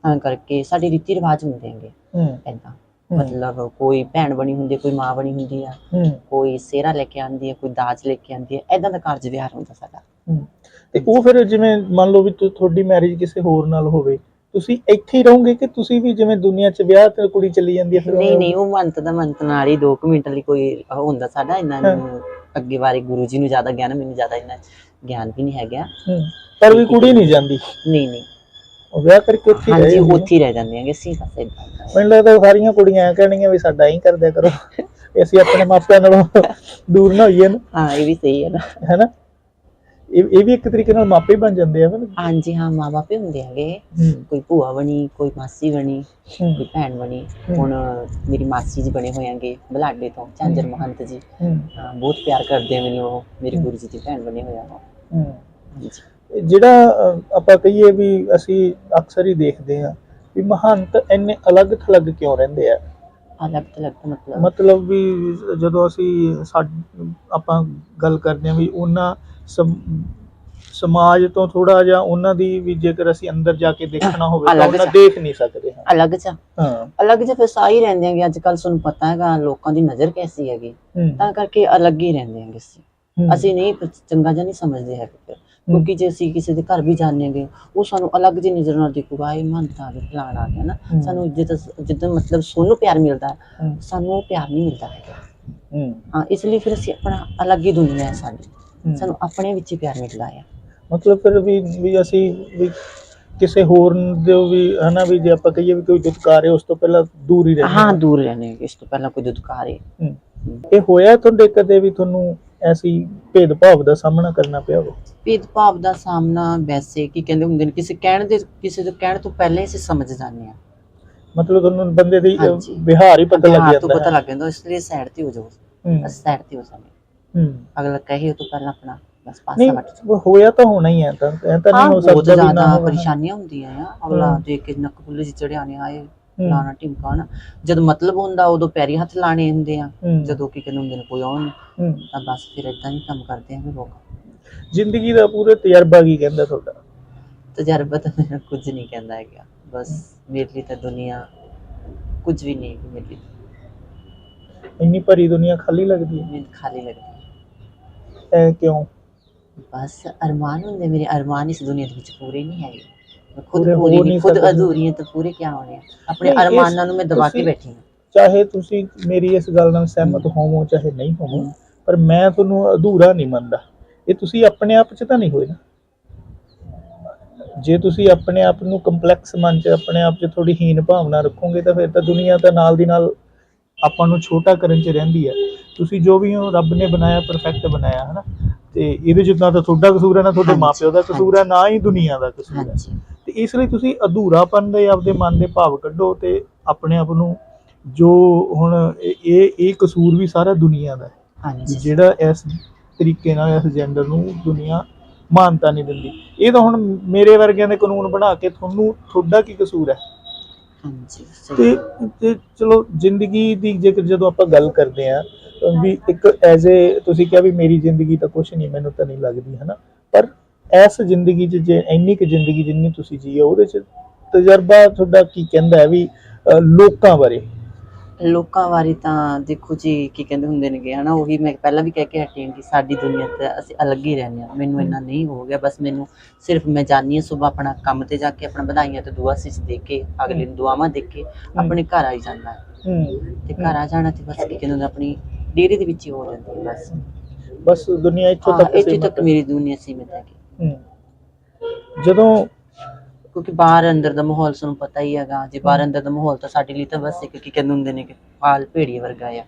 ਤਾਂ ਕਰਕੇ ਸਾਡੇ ਰੀਤੀ ਰਿਵਾਜ ਹੁੰਦੇ ਹੈਗੇ। ਹੂੰ। ਐਦਾਂ ਮਤਲਬ ਕੋਈ ਭੈਣ ਬਣੀ ਹੁੰਦੀ ਹੈ ਕੋਈ ਮਾਂ ਬਣੀ ਹੁੰਦੀ ਆ ਹੂੰ। ਕੋਈ ਸਿਹਰਾ ਲੈ ਕੇ ਆਉਂਦੀ ਹੈ ਕੋਈ ਦਾਜ ਲੈ ਕੇ ਆਉਂਦੀ ਹੈ ਐਦਾਂ ਦਾ ਕਾਰਜ ਵਿਹਾਰ ਹੁੰਦਾ ਸਾਡਾ। ਹੂੰ। ਤੇ ਉਹ ਫਿਰ ਜਿਵੇਂ ਮੰਨ ਲਓ ਵੀ ਤੁ- ਤੁਹਾਡੀ ਮੈਰਿਜ ਕਿਸੇ ਹੋਰ ਨਾਲ ਹੋਵੇ ਤੁਸੀਂ ਇੱਥੇ ਹੀ ਰਹੋਗੇ ਕਿ ਤੁਸੀਂ ਵੀ ਜਿਵੇਂ ਦੁਨੀਆ 'ਚ ਵਿਆਹ ਤੇ ਕੁੜੀ ਚੱਲੀ ਜਾਂਦੀ ਹੈ ਫਿਰ ਨਹੀਂ ਨਹੀਂ ਉਹ ਮੰਤ ਦਾ ਮੰਤ ਨਾਲ ਹੀ 2 ਮਿੰਟ ਲਈ ਕੋਈ ਉਹ ਹੁੰਦਾ ਸਾਡਾ ਇੰਨਾ ਨੂੰ ਅੱਗੇ ਬਾਰੇ ਗੁਰੂ ਜੀ ਨੂੰ ਜ਼ਿਆਦਾ ਗਿਆਨ ਮੈਨੂੰ ਜ਼ਿਆਦਾ ਇੰਨਾ ਗਿਆਨ ਵੀ ਨਹੀਂ ਹੈਗਾ। ਹੂੰ। ਪਰ ਵੀ ਕੁੜੀ ਨਹੀਂ ਜਾਂਦੀ। ਨਹੀਂ ਨਹੀਂ। ਉਹ ਵਿਆਹ ਕਰਕੇ ਉੱਥੇ ਹੀ ਹਾਂਜੀ ਰਹੇ ਹੋਣੇ। ਉੱਥੇ ਹੀ ਰਹਿ ਜਾਂਦੇ ਆਂਗੇ ਅਸੀਂ ਬਸ ਏਦਾਂ ਮੈਨੂੰ ਲੱਗਦਾ ਸਾਰੀਆਂ ਕੁੜੀਆਂ ਐਂ ਕਹਿਣਗੀਆਂ ਵੀ ਸਾਡਾ ਹੀ ਕਰਦਿਆ ਕਰੋ। ਵੀ ਅਸੀਂ ਆਪਣੇ ਮਾਪਿਆਂ ਨਾਲੋਂ ਦੂਰ ਨਾ ਹੋਈਏ ਨਾ। ਹਾਂ ਇਹ ਵੀ ਸਹੀ ਹੈ ਨਾ। ਹੈਨਾ? ਇਹ ਇਹ ਵੀ ਇੱਕ ਤਰੀਕੇ ਨਾਲ ਮਾਪੇ ਹੀ ਬਣ ਜਾਂਦੇ ਆ ਮਤਲਬ ਹਾਂਜੀ ਹਾਂ ਮਾਪੇ ਹੁੰਦੇ ਹੈਗੇ। ਹੂੰ। ਕੋਈ ਭੂਆ ਬਣੀ ਕੋਈ ਮਾਸੀ ਬਣੀ ਹੂੰ, ਕੋਈ ਭੈਣ ਬਣੀ। ਹੂੰ। ਹੁਣ ਮੇਰੀ ਮਾਸੀ ਜੀ ਬਣੇ ਹੋਏ ਆਂਗੇ ਬਲਾਡੇ ਤੋਂ ਝਾਂਜਰ ਮਹੰਤ ਜੀ। ਹੂੰ। ਹਾਂ, ਬਹੁਤ ਪਿਆਰ ਕਰਦੇ ਆ ਮੈਨੂੰ ਉਹ ਮੇਰੇ ਗੁਰੂ ਜੀ ਦੀ ਭੈਣ ਬਣੇ ਹੋਏ ਆ ਉਹ। ਹੂੰ। ਹਾਂਜੀ। ਜਿਹੜਾ ਆਪਾਂ ਕਹੀਏ ਵੀ ਅਸੀਂ ਅਕਸਰ ਹੀ ਦੇਖਦੇ ਆ ਵੀ ਮਹੰਤ ਇੰਨੇ ਅਲੱਗ ਥਲੱਗ ਕਿਉਂ ਰਹਿੰਦੇ ਆ? ਅਲੱਗ ਤਲੱਗ ਮਤਲਬ ਮਤਲਬ ਵੀ ਜਦੋਂ ਅਸੀਂ ਆਪਾਂ ਗੱਲ ਕਰਦੇ ਹਾਂ ਵੀ ਉਹਨਾਂ ਸਮ- ਸਮਾਜ ਤੋਂ ਥੋੜਾ ਜਿਹਾ ਉਹਨਾਂ ਦੀ ਵੀ ਜੇਕਰ ਅਸੀਂ ਅੰਦਰ ਜਾ ਕੇ ਦੇਖਣਾ ਹੋਵੇ ਤਾਂ ਅਲੱਗ ਉਹਨਾਂ। ਦੇਖ ਨਹੀਂ ਸਕਦੇ ਹਾਂ। ਅਲੱਗ ਚ। ਹਾਂ। ਅਲੱਗ ਚ ਫਿਰ ਸਾਈ ਰਹਿੰਦੇ ਆਂਗੇ ਅੱਜ ਕੱਲ ਤੁਹਾਨੂੰ ਪਤਾ ਹੈਗਾ ਲੋਕਾਂ ਦੀ ਨਜ਼ਰ ਕੈਸੀ ਹੈਗੀ। ਹੂੰ, ਤਾਂ ਕਰਕੇ ਅਲੱਗ ਹੀ ਰਹਿੰਦੇ ਆਂਗੇ ਅਸੀਂ। ਹੂੰ, ਅਸੀਂ ਨਹੀਂ ਚੰਗਾ ਜਿਹਾ ਨਹੀਂ ਸਮਝਦੇ ਹੈਗੇ। ਕਿਉਂਕਿ ਜੇ ਅਸੀਂ ਕਿਸੇ ਦੇ ਘਰ ਵੀ ਜਾਂਦੇ ਹਾਂਗੇ ਉਹ ਸਾਨੂੰ ਅਲੱਗ ਜਿਹੀ ਨਜ਼ਰ ਨਾਲ ਦੇਖੂਗਾ ਇਹ ਮੰਨਤਾ ਗਿਆ ਫਲਾਣ ਆ ਗਿਆ ਨਾ। ਸਾਨੂੰ ਜਿੱਦਾਂ ਜਿੱਦਾਂ ਮਤਲਬ ਸੋਨੂੰ ਪਿਆਰ ਮਿਲਦਾ ਸਾਨੂੰ ਉਹ ਪਿਆਰ ਨਹੀਂ ਮਿਲਦਾ ਹੈਗਾ। ਹੂੰ, ਇਸ ਲਈ ਫਿਰ ਅਸੀਂ ਆਪਣਾ ਅਲੱਗ ਹੀ ਦੁਨੀਆ ਹੈ ਸਾਡੀ। ਸਾਨੂੰ ਆਪਣੇ ਵਿੱਚ ਹੀ ਪਿਆਰ ਮਿਲਦਾ ਹੈ ਮਤਲਬ ਫਿਰ ਵੀ ਵੀ ਅਸੀਂ ਵੀ ਕਿਸੇ ਹੋਰ ਦੇ ਵੀ ਹਨਾ ਵੀ ਜੇ ਆਪਾਂ ਕਹੀਏ ਵੀ ਕੋਈ ਦੁਤਕਾਰ ਹੈ ਉਸ ਤੋਂ ਪਹਿਲਾਂ ਦੂਰ ਹੀ ਰਹਿਣਾ ਹਾਂ ਦੂਰ ਰਹਿਣੇ ਇਸ ਤੋਂ ਪਹਿਲਾਂ ਕੋਈ ਹੂੰ। ਇਹ ਹੋਇਆ ਤੁਹਾਡੇ ਕਦੇ ਵੀ ਤੁਹਾਨੂੰ ਐਸੀ ਭੇਦਭਾਵ ਦਾ ਸਾਹਮਣਾ ਕਰਨਾ ਪਿਆ ਹੋਵੇ ਭੇਦਭਾਵ ਦਾ ਸਾਹਮਣਾ ਵੈਸੇ ਕੀ ਕਹਿੰਦੇ ਹੁੰਦੇ ਨੇ ਕਿਸੇ ਕਹਿਣ ਦੇ ਕਿਸੇ ਦੇ ਕਹਿਣ ਤੋਂ ਪਹਿਲਾਂ ਹੀ ਅਸੀਂ ਸਮਝ ਜਾਂਦੇ ਹਾਂ ਮਤਲਬ ਤੁਹਾਨੂੰ ਬੰਦੇ ਦੀ ਹਾਂਜੀ। ਵਿਹਾਰ ਹੀ ਪਤਾ ਲੱਗ ਹਾਂ, ਤੋਂ ਜਾਂਦਾ ਪਤਾ ਹੈ ਲੱਗ ਜਾਂਦਾ ਇਸ ਲਈ ਸਾਈਡ ਤੇ ਹੋ ਜਾਓ ਹੂੰ, ਅਸੀਂ ਸਾਈਡ ਤੇ ਹੋ ਜਾਂਦੇ ਹੂੰ। ਅਗਲਾ ਕਹੇ ਤੋਂ ਪਹਿਲਾਂ ਆਪਣਾ ਬਸ ਪਾਸਾ ਨਹੀਂ ਵੱਟ ਜਾਓ। ਉਹ ਹੋਇਆ ਤਾਂ ਹੋਣਾ ਹੀ ਹੈ ਤਾਂ ਇਹ ਤਾਂ ਹਾਂ ਨਹੀਂ ਹੋ ਬਹੁਤ ਸਕਦਾ ਵੀ ਨਾ ਜ਼ਿਆਦਾ ਹੋਵੇ। ਪਰੇਸ਼ਾਨੀਆਂ ਹੁੰਦੀਆਂ ਆ ਅਗਲਾ ਹੂੰ। ਦੇਖ ਕੇ ਨੱਕ ਫੁੱਲੇ ਚ ਚੜਿਆ ਨੇ ਆਏ ਹੂੰ, ਲਾਣਾ ਢਿਮਕਾਣਾ ਜਦ ਮਤਲਬ ਹੁੰਦਾ ਉਦੋਂ ਪੈਰੀ ਹੱਥ ਲਾਣੇ ਹੁੰਦੇ ਆ। ਜਦੋਂ ਕੀ ਕਹਿੰਦੇ ਹੁੰਦੇ ਨੇ ਕੋਈ ਆਉਣ। ਤਾਂ ਬਸ ਫਿਰ ਇਦਾਂ ਹੀ ਕੰਮ ਕਰਦੇ ਆ ਫਿਰ ਲੋਕ। ਜ਼ਿੰਦਗੀ ਦਾ ਪੂਰਾ ਤਜਰਬਾ ਕੀ ਕਹਿੰਦਾ ਤੁਹਾਡਾ? ਤਜਰਬਾ ਤਾਂ ਮੇਰਾ ਕੁਝ ਨਹੀਂ ਕਹਿੰਦਾ ਹੈਗਾ। ਬਸ ਮੇਰੇ ਲਈ ਤਾਂ ਦੁਨੀਆ ਕੁਝ ਵੀ ਨਹੀਂ ਮੇਰੇ ਲਈ। ਇੰਨੀ ਭਰੀ ਦੁਨੀਆ ਖਾਲੀ ਲੱਗਦੀ ਹੈ? ਮੈਨੂੰ ਖਾਲੀ ਲੱਗਦੀ ਹੈ। ਐ ਕਿਉਂ? ਬਸ ਅਰਮਾਨ ਹੁੰਦੇ ਮੇਰੇ। ਅਰਮਾਨ ਇਸ ਦੁਨੀਆ ਦੇ ਵਿੱਚ ਪੂਰੇ ਨਹੀਂ ਹੈਗੇ। ਖੁਦ ਪੂਰੇ ਹੋ ਪੂਰੀ ਨਹੀਂ ਨਹੀਂ ਖੁਦ ਸਕਦੇ। ਅਧੂਰੀ ਹਾਂ ਤਾਂ ਪੂਰੇ ਕਿਆ ਹੋਣੇ ਆ? ਆਪਣੇ ਨਹੀਂ, ਇਸ- ਅਰਮਾਨਾਂ ਨੂੰ ਮੈਂ ਦਬਾ ਕੇ ਤੁਸੀਂ- ਬੈਠੀ ਹਾਂ। ਚਾਹੇ ਤੁਸੀਂ ਮੇਰੀ ਇਸ ਗੱਲ ਨਾਲ ਸਹਿਮਤ ਹੋਵੋ ਚਾਹੇ ਨਹੀਂ ਹੋਵੋ ਹੂੰ। ਪਰ ਮੈਂ ਤੁਹਾਨੂੰ ਅਧੂਰਾ ਨਹੀਂ ਮੰਨਦਾ। ਇਹ ਤੁਸੀਂ ਆਪਣੇ ਆਪ 'ਚ ਤਾਂ ਨਹੀਂ ਹੋਏ ਨਾ? ਜੇ ਤੁਸੀਂ ਆਪਣੇ ਆਪ ਨੂੰ ਕੰਪਲੈਕਸ ਮਨ 'ਚ ਆਪਣੇ ਆਪ 'ਚ ਥੋੜੀ ਹੀਨ ਭਾਵਨਾ ਰੱਖੋਗੇ ਤਾਂ ਫਿਰ ਤਾਂ ਦੁਨੀਆ ਤਾਂ ਨਾਲ ਦੀ ਨਾਲ ਆਪਾਂ ਨੂੰ ਛੋਟਾ ਕਰਨ 'ਚ ਰਹਿੰਦੀ ਹੈ। ਤੁਸੀਂ ਜੋ ਵੀ ਹੋ ਰੱਬ ਨੇ ਬਣਾਇਆ ਪਰਫੈਕਟ ਬਣਾਇਆ ਹੈ ਨਾ ਤੇ ਇਹਦੇ 'ਚ ਨਾ ਤਾਂ ਤੁਹਾਡਾ ਕਸੂਰ ਹੈ ਨਾ ਤੁਹਾਡੇ ਹਾਂਜੀ, ਮਾਪਿਓ ਦਾ ਕਸੂਰ ਹੈ ਨਾ ਹੀ ਦੁਨੀਆ ਦਾ ਕਸੂਰ ਹੈ। ਹਾਂਜੀ। ਇਸ ਲਈ ਤੁਸੀਂ ਅਧੂਰਾਪਨ ਦੇ ਆਪਦੇ ਮਨ ਦੇ ਭਾਵ ਕੱਢੋ ਤੇ ਆਪਣੇ ਆਪ ਨੂੰ ਜੋ ਹੁਣ ਇਹ ਇਹ ਕਸੂਰ ਵੀ ਸਾਰਾ ਦੁਨੀਆ ਦਾ ਹੈ। ਹਾਂਜੀ ਜਿਹੜਾ ਇਸ ਤਰੀਕੇ ਨਾਲ ਇਸ ਜੈਂਡਰ ਨੂੰ ਦੁਨੀਆ ਮਾਨਤਾ ਨਹੀਂ ਦਿੰਦੀ। ਇਹ ਤਾਂ ਹੁਣ ਮੇਰੇ ਵਰਗਿਆਂ ਦੇ ਕਾਨੂੰਨ ਬਣਾ ਕੇ ਤੁਹਾਨੂੰ ਤੁਹਾਡਾ ਕੀ ਕਸੂਰ ਹੈ? ਹਾਂਜੀ ਤੇ ਤੇ ਚਲੋ ਜ਼ਿੰਦਗੀ ਦੀ ਜੇਕਰ ਜਦੋਂ ਆਪਾਂ ਗੱਲ ਕਰਦੇ ਆ ਵੀ ਇੱਕ ਐਜ਼ ਏ ਤੁਸੀਂ ਕਿਹਾ ਵੀ ਮੇਰੀ ਜ਼ਿੰਦਗੀ ਤਾਂ ਕੁਝ ਨਹੀਂ ਮੈਨੂੰ ਤਾਂ ਨਹੀਂ ਲੱਗਦੀ ਹਨਾ? ਪਰ ਇਸ ਜ਼ਿੰਦਗੀ 'ਚ ਜੇ ਇੰਨੀ ਕੁ ਜ਼ਿੰਦਗੀ ਜਿੰਨੀ ਤੁਸੀਂ ਜੀਓ ਉਹਦੇ 'ਚ ਤਜਰਬਾ ਤੁਹਾਡਾ ਕੀ ਕਹਿੰਦਾ ਹੈ ਵੀ ਅਹ, ਲੋਕਾਂ ਬਾਰੇ? ਲੋਕਾਂ ਬਾਰੇ ਤਾਂ ਦੇਖੋ ਜੀ ਕੀ ਕਹਿੰਦੇ ਹੁੰਦੇ ਨੇਗੇ ਹਨਾ ਉਹੀ ਮੈਂ ਪਹਿਲਾਂ ਵੀ ਕਹਿ ਕੇ ਹਟੀ ਹਾਂ ਕਿ ਸਾਡੀ ਦੁਨੀਆ ਤੇ ਅਸੀਂ ਅਲੱਗ ਹੀ ਰਹਿੰਦੇ ਹਾਂ। ਮੈਨੂੰ ਇੰਨਾ ਨਹੀਂ ਹੋ ਗਿਆ ਬਸ ਮੈਨੂੰ ਸਿਰਫ ਮੈਂ ਜਾਣੀ ਹਾਂ ਸਵੇਰ ਆਪਣਾ ਕੰਮ ਤੇ ਜਾ ਕੇ ਆਪਣਾ ਵਧਾਈਆਂ ਤੇ ਦੁਆ ਸਿਸ ਦੇ ਕੇ ਅਗਲੇ ਨੂੰ ਦੁਆਵਾਂ ਦੇ ਕੇ ਆਪਣੇ ਘਰ ਆਈ ਜਾਂਦਾ। ਹੈ। ਹੂੰ ਤੇ ਘਰ ਆ ਜਾਣਾ ਤੇ ਬਸ ਕੀ ਕਹਿੰਦੇ ਹੁੰਦੇ ਆਪਣੀ ਡੇਰੇ ਦੇ ਵਿੱਚ ਹੀ ਹੋ ਜਾਂਦੀ ਹੈ ਬਸ। ਬਸ ਦੁਨੀਆ ਇੱਥੋਂ ਹਾਂ ਤੱਕ ਇੱਥੇ ਸੀਮਿਤ ਤੱਕ ਮੇਰੀ ਦੁਨੀਆ ਸੀਮਿਤ ਹੈ ਹੂੰ। ਜਦੋਂ ਕਿਉਂਕਿ ਬਾਹਰ ਅੰਦਰ ਦਾ ਮਾਹੌਲ ਤੁਹਾਨੂੰ ਪਤਾ ਹੀ ਹੈਗਾ ਜੇ ਬਾਹਰ ਅੰਦਰ ਦਾ ਮਾਹੌਲ ਤਾਂ ਸਾਡੇ ਲਈ ਤਾਂ ਬਸ ਇੱਕ ਕੀ ਕਹਿੰਦੇ ਹੁੰਦੇ ਨੇ ਕਿ ਪਾਲ ਭੇੜੀ ਵਰਗਾ ਆ।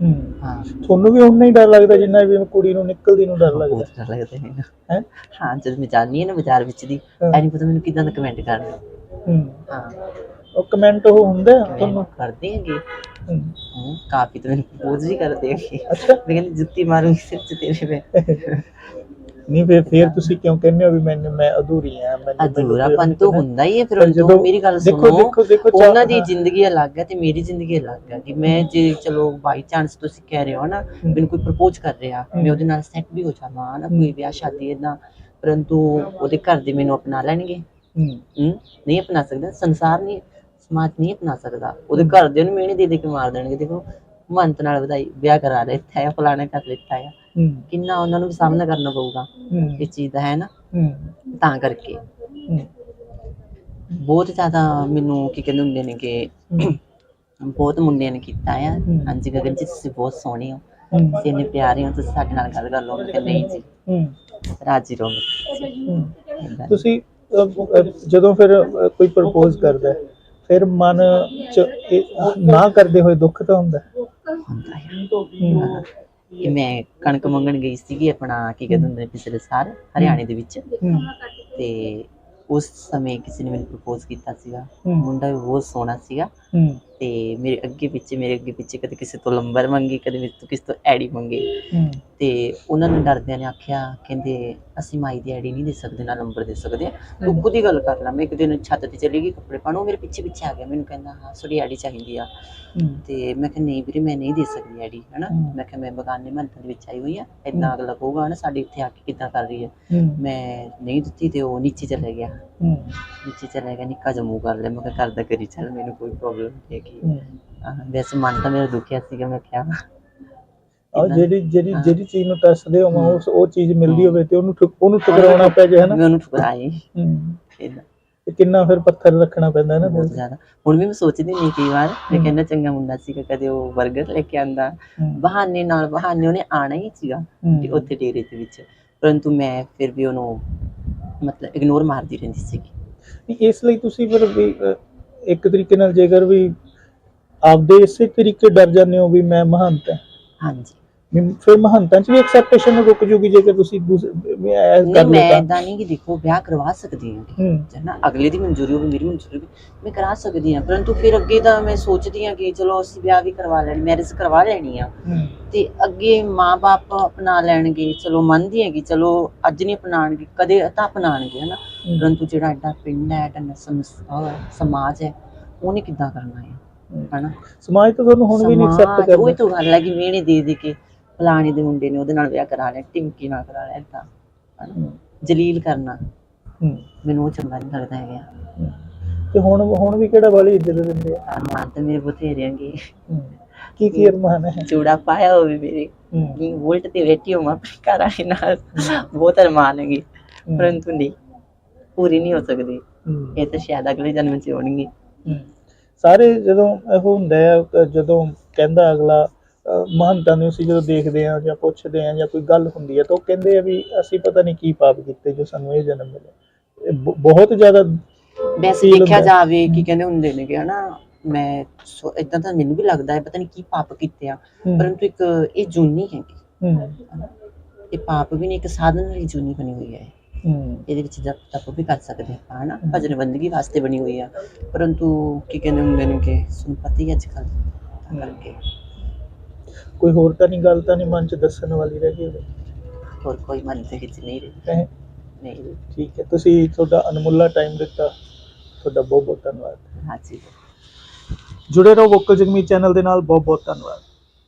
ਹੂੰ। ਹਾਂ। ਤੁਹਾਨੂੰ ਵੀ ਉਨਾ ਹੀ ਡਰ ਲੱਗਦਾ ਜਿੰਨਾ ਵੀ ਕੁੜੀ ਨੂੰ ਨਿਕਲਦੀ ਨੂੰ ਡਰ ਲੱਗਦਾ? ਬਹੁਤ ਡਰ ਲੱਗਦਾ ਹੈ ਹੈ? ਹਾਂ ਜਦ ਮੈਂ ਹਾਂ ਨਾ ਬਾਜ਼ਾਰ ਵਿੱਚ ਦੀ ਹਾਂ। ਐ ਨਹੀਂ ਪਤਾ ਮੈਨੂੰ ਕਿਦਾਂ ਦਾ ਕਮੈਂਟ ਕਰਨਾ ਹੂੰ। ਹਾਂ। ਉਹ ਕਮੈਂਟ ਉਹ ਹੁੰਦਾ ਹੈ ਤੁਹਾਨੂੰ? ਕਰਦੇ ਹੈਗੇ। ਹੂੰ। ਹਾਂ ਕਾਫੀ ਤਾਂ ਮੈਨੂੰ ਪ੍ਰਪੋਜ਼ ਵੀ ਕਰਦੇ ਹੈਗੇ। ਅੱਛਾ। ਮੈਂ ਕਹਿੰਦੀ ਜੁੱਤੀ ਮਾਰੂੰਗੀ ਸਿਰ 'ਚ ਤੇਰੇ ਪੇ ਨਹੀਂ ਫਿਰ ਫਿਰ ਤੁਸੀਂ ਕਿਉਂ ਕਹਿੰਦੇ ਹੋ ਵੀ ਮੈਨੂੰ ਮੈਂ ਅਧੂਰੀ ਆ ਮੈਨੂੰ ਅਧੂਰਾਪਨ ਤਾਂ ਹੁੰਦਾ ਹੀ ਹੈ ਫਿਰ ਜਦੋਂ ਮੇਰੀ ਗੱਲ ਸੁਣੋ ਦੇਖੋ ਦੇਖੋ ਉਹਨਾਂ ਦੀ। ਜ਼ਿੰਦਗੀ ਅਲੱਗ ਹੈ ਤੇ ਮੇਰੀ ਜ਼ਿੰਦਗੀ ਅਲੱਗ ਹੈ। ਕਿ ਮੈਂ ਜੇ ਚਲੋ ਬਾਈ ਚਾਂਸ ਤੁਸੀਂ ਕਹਿ ਰਹੇ ਹੋ ਨਾ ਮੈਨੂੰ ਕੋਈ ਪ੍ਰਪੋਜ਼ ਕਰ ਰਿਹਾ ਮੈਂ ਉਹਦੇ ਨਾਲ ਸੈੱਟ ਵੀ ਹੋ ਜਾਵਾਂ ਨਾ ਕੋਈ ਵਿਆਹ ਸ਼ਾਦੀ ਇਦਾਂ ਪਰੰਤੂ ਉਹਦੇ ਘਰ ਦੇ ਮੈਨੂੰ ਅਪਣਾ ਲੈਣਗੇ। ਨਹੀਂ ਅਪਣਾ ਸਕਦਾ ਸੰਸਾਰ ਨਹੀਂ ਸਮਾਜ ਨਹੀਂ ਅਪਣਾ ਸਕਦਾ। ਉਹਦੇ ਘਰ ਦੇ ਨੂੰ ਮਿਹਣੇ ਦੇ ਦੇ ਕੇ ਮਾਰ ਦੇਣਗੇ। ਦੇਖੋ ਮੰਤ ਨਾਲ ਵਧਾਈ ਵਿਆਹ ਕਰਾ ਲਿੱਤਾ ਹੈ ਫਲਾਣਾ ਕਰ ਲਿੱਤਾ ਹੂੰ। ਕਿੰਨਾ ਉਹਨਾਂ ਨੂੰ ਵੀ ਸਾਹਮਣਾ ਕਰਨਾ ਪਊਗਾ ਇਸ ਚੀਜ਼ ਦਾ ਹੈ ਨਾ? ਤਾਂ ਕਰਕੇ। ਬਹੁਤ ਜ਼ਿਆਦਾ ਮੈਨੂੰ ਕੀ ਕਹਿੰਦੇ ਹੁੰਦੇ ਨੇ ਕਿ ਬਹੁਤ ਮੁੰਡਿਆਂ ਨੇ ਕੀਤਾ ਆ। ਹਾਂਜੀ ਗਗਨ ਜੀ ਤੁਸੀਂ ਬਹੁਤ ਸੋਹਣੇ ਹੋ। ਤੁਸੀਂ ਇੰਨੇ ਪਿਆਰੇ ਹੋ ਤੁਸੀਂ ਸਾਡੇ ਨਾਲ ਗੱਲ ਕਰ ਲਓ। ਮੈਂ ਨਹੀਂ ਜੀ। ਹੂੰ। ਰਾਜੀ ਰਹੋ। ਤੁਸੀਂ ਜਦੋਂ ਫਿਰ ਕੋਈ ਪ੍ਰਪੋਜ਼ ਕਰਦਾ ਹੈ, ਫਿਰ ਮਨ ਚ ਨਾ ਕਰਦੇ ਹੋਏ ਦੁੱਖ ਤਾਂ ਹੁੰਦਾ ਹੈ। ਹੁੰਦਾ ਹੈ। ਹਮ, ਕਿ ਮੈਂ ਕਣਕ ਮੰਗਣ ਗਈ ਸੀਗੀ ਆਪਣਾ ਕੀ ਕਹਿੰਦੇ ਹੁੰਦੇ ਨੇ ਪਿਛਲੇ ਸਾਲ ਹਰਿਆਣੇ ਦੇ ਵਿੱਚ। ਤੇ ਉਸ ਸਮੇਂ ਕਿਸੇ ਨੇ ਮੈਨੂੰ ਪ੍ਰਪੋਜ਼ ਕੀਤਾ ਸੀਗਾ। ਮੁੰਡਾ ਵੀ ਬਹੁਤ ਸੋਹਣਾ ਸੀਗਾ। ਤੇ ਮੇਰੇ ਅੱਗੇ ਪਿੱਛੇ ਮੇਰੇ ਅੱਗੇ ਪਿੱਛੇ ਕਦੇ ਕਿਸੇ ਤੋਂ ਲੰਬਰ ਮੰਗੀ ਕਦੇ ਮੇਰੇ ਤੋਂ ਕਿਸੇ ਤੋਂ ਐਡੀ ਮੰਗੇ। ਤੇ ਉਹਨਾਂ ਨੇ ਡਰਦਿਆਂ ਨੇ ਆਖਿਆ ਕਹਿੰਦੇ ਅਸੀਂ ਮਾਈ ਦੀ ਐਡੀ ਨਹੀਂ ਦੇ ਸਕਦੇ ਨਾ ਨੰਬਰ ਦੇ ਸਕਦੇ ਤੂੰ ਖੁਦ ਹੀ ਗੱਲ ਕਰ ਲੈ ਮੈਂ ਇੱਕ ਦਿਨ ਛੱਤ ਤੇ ਚਲੀ ਗਈ ਕੱਪੜੇ ਪਾਉਣ ਉਹ ਮੇਰੇ ਪਿੱਛੇ ਪਿੱਛੇ ਆ ਗਿਆ। ਮੈਨੂੰ ਕਹਿੰਦਾ ਹਾਂ ਤੁਹਾਡੀ ਐਡੀ ਚਾਹੀਦੀ ਆ। ਤੇ ਮੈਂ ਕਿਹਾ ਨਹੀਂ ਵੀਰੇ ਮੈਂ ਨਹੀਂ ਦੇ ਸਕਦੀ ਐਡੀ ਹਨਾ? ਹਮ। ਮੈਂ ਕਿਹਾ ਮੈਂ ਬਗਾਨੇ ਮੰਤਰ ਦੇ ਵਿੱਚ ਆਈ ਹੋਈ ਆ ਇਦਾਂ ਅਗਲਾ ਕਹੂਗਾ ਨਾ ਸਾਡੀ ਇੱਥੇ ਆ ਕੇ ਕਿੱਦਾਂ ਕਰ ਰਹੀ ਹੈ। ਹਮ, ਮੈਂ ਨਹੀਂ ਦਿੱਤੀ ਤੇ ਉਹ ਨੀਚੇ ਚਲੇ ਗਿਆ। ਨੀਚੇ ਚਲੇ ਗਿਆ ਨਿੱਕਾ ਜਿਹਾ ਮੂੰਹ ਕਰ ਲਿਆ ਮੈਂ ਕਿਹਾ ਕਰਦਾ ਕਰੀ ਚੱਲ ਮੈਨੂੰ ਕੋਈ ਪ੍ਰੋਬਲਮ ਨਹੀਂ ਹੈਗੀ। ਆਹ, ਵੈਸੇ ਮਨ ਤਾਂ ਮੇਰਾ ਦੁਖਿਆ ਸੀਗਾ ਮੈਂ ਕਿਹਾ ਆਹ ਜਿਹੜੀ ਜਿਹੜੀ ਹਾਂ। ਜਿਹੜੀ ਚੀਜ਼ ਨੂੰ ਤਰਸਦੇ ਹੋ। ਹਮ। ਉਸ ਉਹ ਚੀਜ਼ ਮਿਲਦੀ। ਹੋਵੇ ਤੇ ਉਹਨੂੰ ਠੁਕ- ਉਹਨੂੰ ਟਕਰਾਉਣਾ ਪੈ ਜਾਏ ਹਨਾ? ਮੈਂ ਉਹਨੂੰ ਠੁਕਰਾਈ। ਹਮ, ਤੇ ਕਿੰਨਾ ਫਿਰ ਪੱਥਰ ਰੱਖਣਾ ਪੈਂਦਾ ਹੈ ਨਾ ਬਹੁਤ। ਜ਼ਿਆਦਾ। ਹੁਣ ਵੀ ਮੈਂ ਸੋਚਦੀ ਨਹੀਂ ਕਈ ਵਾਰ ਮੈਂ ਹਮ। ਕਹਿੰਦਾ ਚੰਗਾ ਮੁੰਡਾ ਸੀਗਾ ਕਦੇ ਉਹ 버ਗਰ ਲੈ ਕੇ ਆਂਦਾ। ਹਮ, ਬਹਾਨੇ ਨਾਲ ਬਹਾਨੇ ਉਹਨੇ ਆਣਾ ਹੀ ਸੀਗਾ ਹਮ, ਤੇ ਉੱਥੇ ਡੇਰੇ ਦੇ ਵਿੱਚ। ਪਰੰਤੂ ਮੈਂ ਫਿਰ ਵੀ ਉਹਨੂੰ ਮਤਲਬ ਇਗਨੋਰ ਮਾਰਦੀ ਰਹਿੰਦੀ ਸੀਗੀ। ਨਹੀਂ, ਇਸ ਲਈ ਤੁਸੀਂ ਫਿਰ ਵੀ ਅਹ, ਇੱਕ ਤਰੀਕੇ ਨਾਲ ਜੇਕਰ ਵੀ ਆਪਦੇ ਇਸੇ ਤਰੀਕੇ ਡਰ ਜਾਂਦੇ ਹੋ ਵੀ ਮੈਂ ਮਹੰਤ ਹਾਂ। ਹਾਂਜੀ। ਫਿਰ ਮਹੰਤਾਂ ਚ ਵੀ ਐਕਸੈਪਟੇਸ਼ਨ ਰੁਕ ਜੂਗੀ ਜੇਕਰ ਤੁਸੀਂ ਦੂਸਰੇ ਵੀ ਐ ਨਹੀਂ ਕਰ ਮੈਂ ਲਓ ਤਾਂ। ਇਦਾਂ ਨਹੀਂ ਕਿ ਦੇਖੋ ਵਿਆਹ ਕਰਵਾ ਸਕਦੀ ਹਾਂ। ਜਨਾ ਅਗਲੇ ਦੀ ਮਨਜ਼ੂਰੀ ਹੋਵੇ ਮੇਰੀ ਮਨਜ਼ੂਰੀ ਹੋਵੇ ਮੈਂ ਕਰਾ ਸਕਦੀ ਹਾਂ। ਪਰੰਤੂ ਫਿਰ ਅੱਗੇ ਤਾਂ ਮੈਂ ਸੋਚਦੀ ਹਾਂ ਕਿ ਚਲੋ ਅਸੀਂ ਵਿਆਹ ਵੀ ਕਰਵਾ ਲੈਣੀ ਮੈਰਿਜ ਕਰਵਾ ਲੈਣੀ ਆ। ਤੇ ਅੱਗੇ ਮਾਪੇ ਅਪਣਾ ਲੈਣਗੇ ਚਲੋ ਮੰਨਦੀ ਹੈ ਕਿ ਚਲੋ ਅੱਜ ਨਹੀਂ ਅਪਣਾਣਗੇ ਕਦੇ ਤਾਂ ਅਪਣਾਣਗੇ ਹਨਾ? ਪਰੰਤੂ ਜਿਹੜਾ ਐਡਾ ਪਿੰਡ ਹੈ ਐਡਾ ਸਮਾਜ ਹੈ ਉਹਨੇ ਕਿੱਦਾਂ ਕਰਨਾ ਹੈ। ਹਨਾ? ਸਮਾਜ ਤਾਂ ਤੁਹਾਨੂੰ ਹੁਣ ਵੀ ਨਹੀਂ ਐਕਸੈਪਟ ਸਮਾਜ ਉਹ ਹੀ ਕਰਦਾ ਤਾਂ ਗੱਲ ਹੈ ਕਿ ਮਿਹਣੇ ਦੇ ਦੇ ਕੇ ਫਲਾਣੇ ਦੇ ਮੁੰਡੇ ਨੇ ਉਹਦੇ ਨਾਲ ਵਿਆਹ ਕਰਾ ਲਿਆ ਟਿਮਕੀ ਨਾਲ ਕਰਾ ਲਿਆ ਏਦਾਂ ਹਨਾ? ਜਲੀਲ ਕਰਨਾ। ਹੂੰ, ਮੈਨੂੰ ਉਹ ਚੰਗਾ ਨਹੀਂ ਲੱਗਦਾ ਹੈਗਾ। ਤੇ ਹੁਣ ਹੁਣ ਵੀ ਕਿਹੜਾ ਵਾਲੀ ਇੱਜ਼ਤ ਦਿੰਦੇ ਆ? ਅਰਮਾਨ ਤਾਂ ਮੇਰੇ ਬਥੇਰੇ ਹੈਗੇ ਹੂੰ। ਕੀ ਕੀ ਅਰਮਾਨ ਹੈ? ਚੂੜਾ ਪਾਇਆ ਹੋਵੇ ਮੇਰੇ। ਹੂੰ, ਕਿ ਵੋਲਟ ਤੇ ਬੈਠੀ ਹਾਂ ਆਪਣੇ ਘਰ ਵਾਲੇ ਨਾਲ। ਬਹੁਤ ਅਰਮਾਨ ਹੈਗੇ। ਹੂੰ, ਪਰੰਤੂ ਨਹੀਂ ਪੂਰੀ ਨਹੀਂ ਹੋ ਸਕਦੀ। ਹੂੰ, ਇਹ ਤਾਂ ਸ਼ਾਇਦ ਅਗਲੇ ਜਨਮ 'ਚ ਹੋਣਗੇ। ਹੂੰ। ਸਾਰੇ ਜਦੋਂ ਇਹੋ ਹੁੰਦਾ ਹੈ ਅਹ ਜਦੋਂ ਕਹਿੰਦਾ ਅਗਲਾ ਮਹੰਤਾਂ ਨੂੰ ਅਸੀਂ ਜਦੋਂ ਦੇਖਦੇ ਆ ਜਾਂ ਪੁੱਛਦੇ ਆ ਜਾਂ ਕੋਈ ਗੱਲ ਹੁੰਦੀ ਹੈ ਤਾਂ ਉਹ ਕਹਿੰਦੇ ਆ ਵੀ ਅਸੀਂ ਪਤਾ ਨਹੀਂ ਕੀ ਪਾਪ ਕੀਤੇ ਜੋ ਸਾਨੂੰ ਇਹ ਜਨਮ ਮਿਲਿਆ। ਬਹੁਤ ਜ਼ਿਆਦਾ ਵੈਸੇ ਦੇਖਿਆ। ਜਾਵੇ ਕੀ ਕਹਿੰਦੇ ਹੁੰਦੇ ਨੇ ਕਿ ਹਨਾ ਮੈਂ ਇਦਾਂ ਤਾਂ ਮੈਨੂੰ ਵੀ ਲੱਗਦਾ ਹੈ ਪਤਾ ਨਹੀਂ ਕੀ ਪਾਪ ਕੀਤੇ ਆ ਹੂੰ, ਪਰੰਤੂ ਇੱਕ ਇਹ ਜੂਨੀ ਹੈਗੀ। ਹੂੰ। ਇਹ ਪਾਪ ਵੀ ਨਹੀਂ ਇੱਕ ਸਾਧਨ ਵਾਲੀ ਜੂਨੀ ਬਣੀ ਹੋਈ ਹੈ। ਹੂੰ, ਇਹਦੇ ਵਿੱਚ ਜਪ ਤਪ ਵੀ ਕਰ ਸਕਦੇ ਆਪਾਂ ਹਨਾ ਭਜਨ ਬੰਦਗੀ ਵਾਸਤੇ ਬਣੀ ਹੋਈ ਆ। ਪਰੰਤੂ ਕੀ ਕਹਿੰਦੇ ਹੁੰਦੇ ਨੇ ਕਿ ਪਤਾ ਹੀ ਅੱਜ ਕੱਲ ਕਰਕੇ। ਕੋਈ ਹੋਰ ਤਾਂ ਨਹੀਂ ਗੱਲ ਤਾਂ ਨਹੀਂ ਮਨ ਚ ਦੱਸਣ ਵਾਲੀ ਰਹਿ ਗਈ ਹੋਵੇ? ਹੋਰ ਕੋਈ ਮਨ ਦੇ ਵਿੱਚ ਨਹੀਂ ਰਹੀ। ਕਹੇ ਨਹੀਂ। ਠੀਕ ਹੈ ਤੁਸੀਂ ਤੁਹਾਡਾ ਅਨਮੁੱਲਾ ਟਾਈਮ ਦਿੱਤਾ। ਤੁਹਾਡਾ ਬਹੁਤ ਬਹੁਤ ਧੰਨਵਾਦ। ਹਾਂਜੀ। ਜੁੜੇ ਰਹੋ ਵੋਕਲ ਜਗਮੀ ਚੈਨਲ ਦੇ ਨਾਲ ਬਹੁਤ ਬਹੁਤ ਧੰਨਵਾਦ।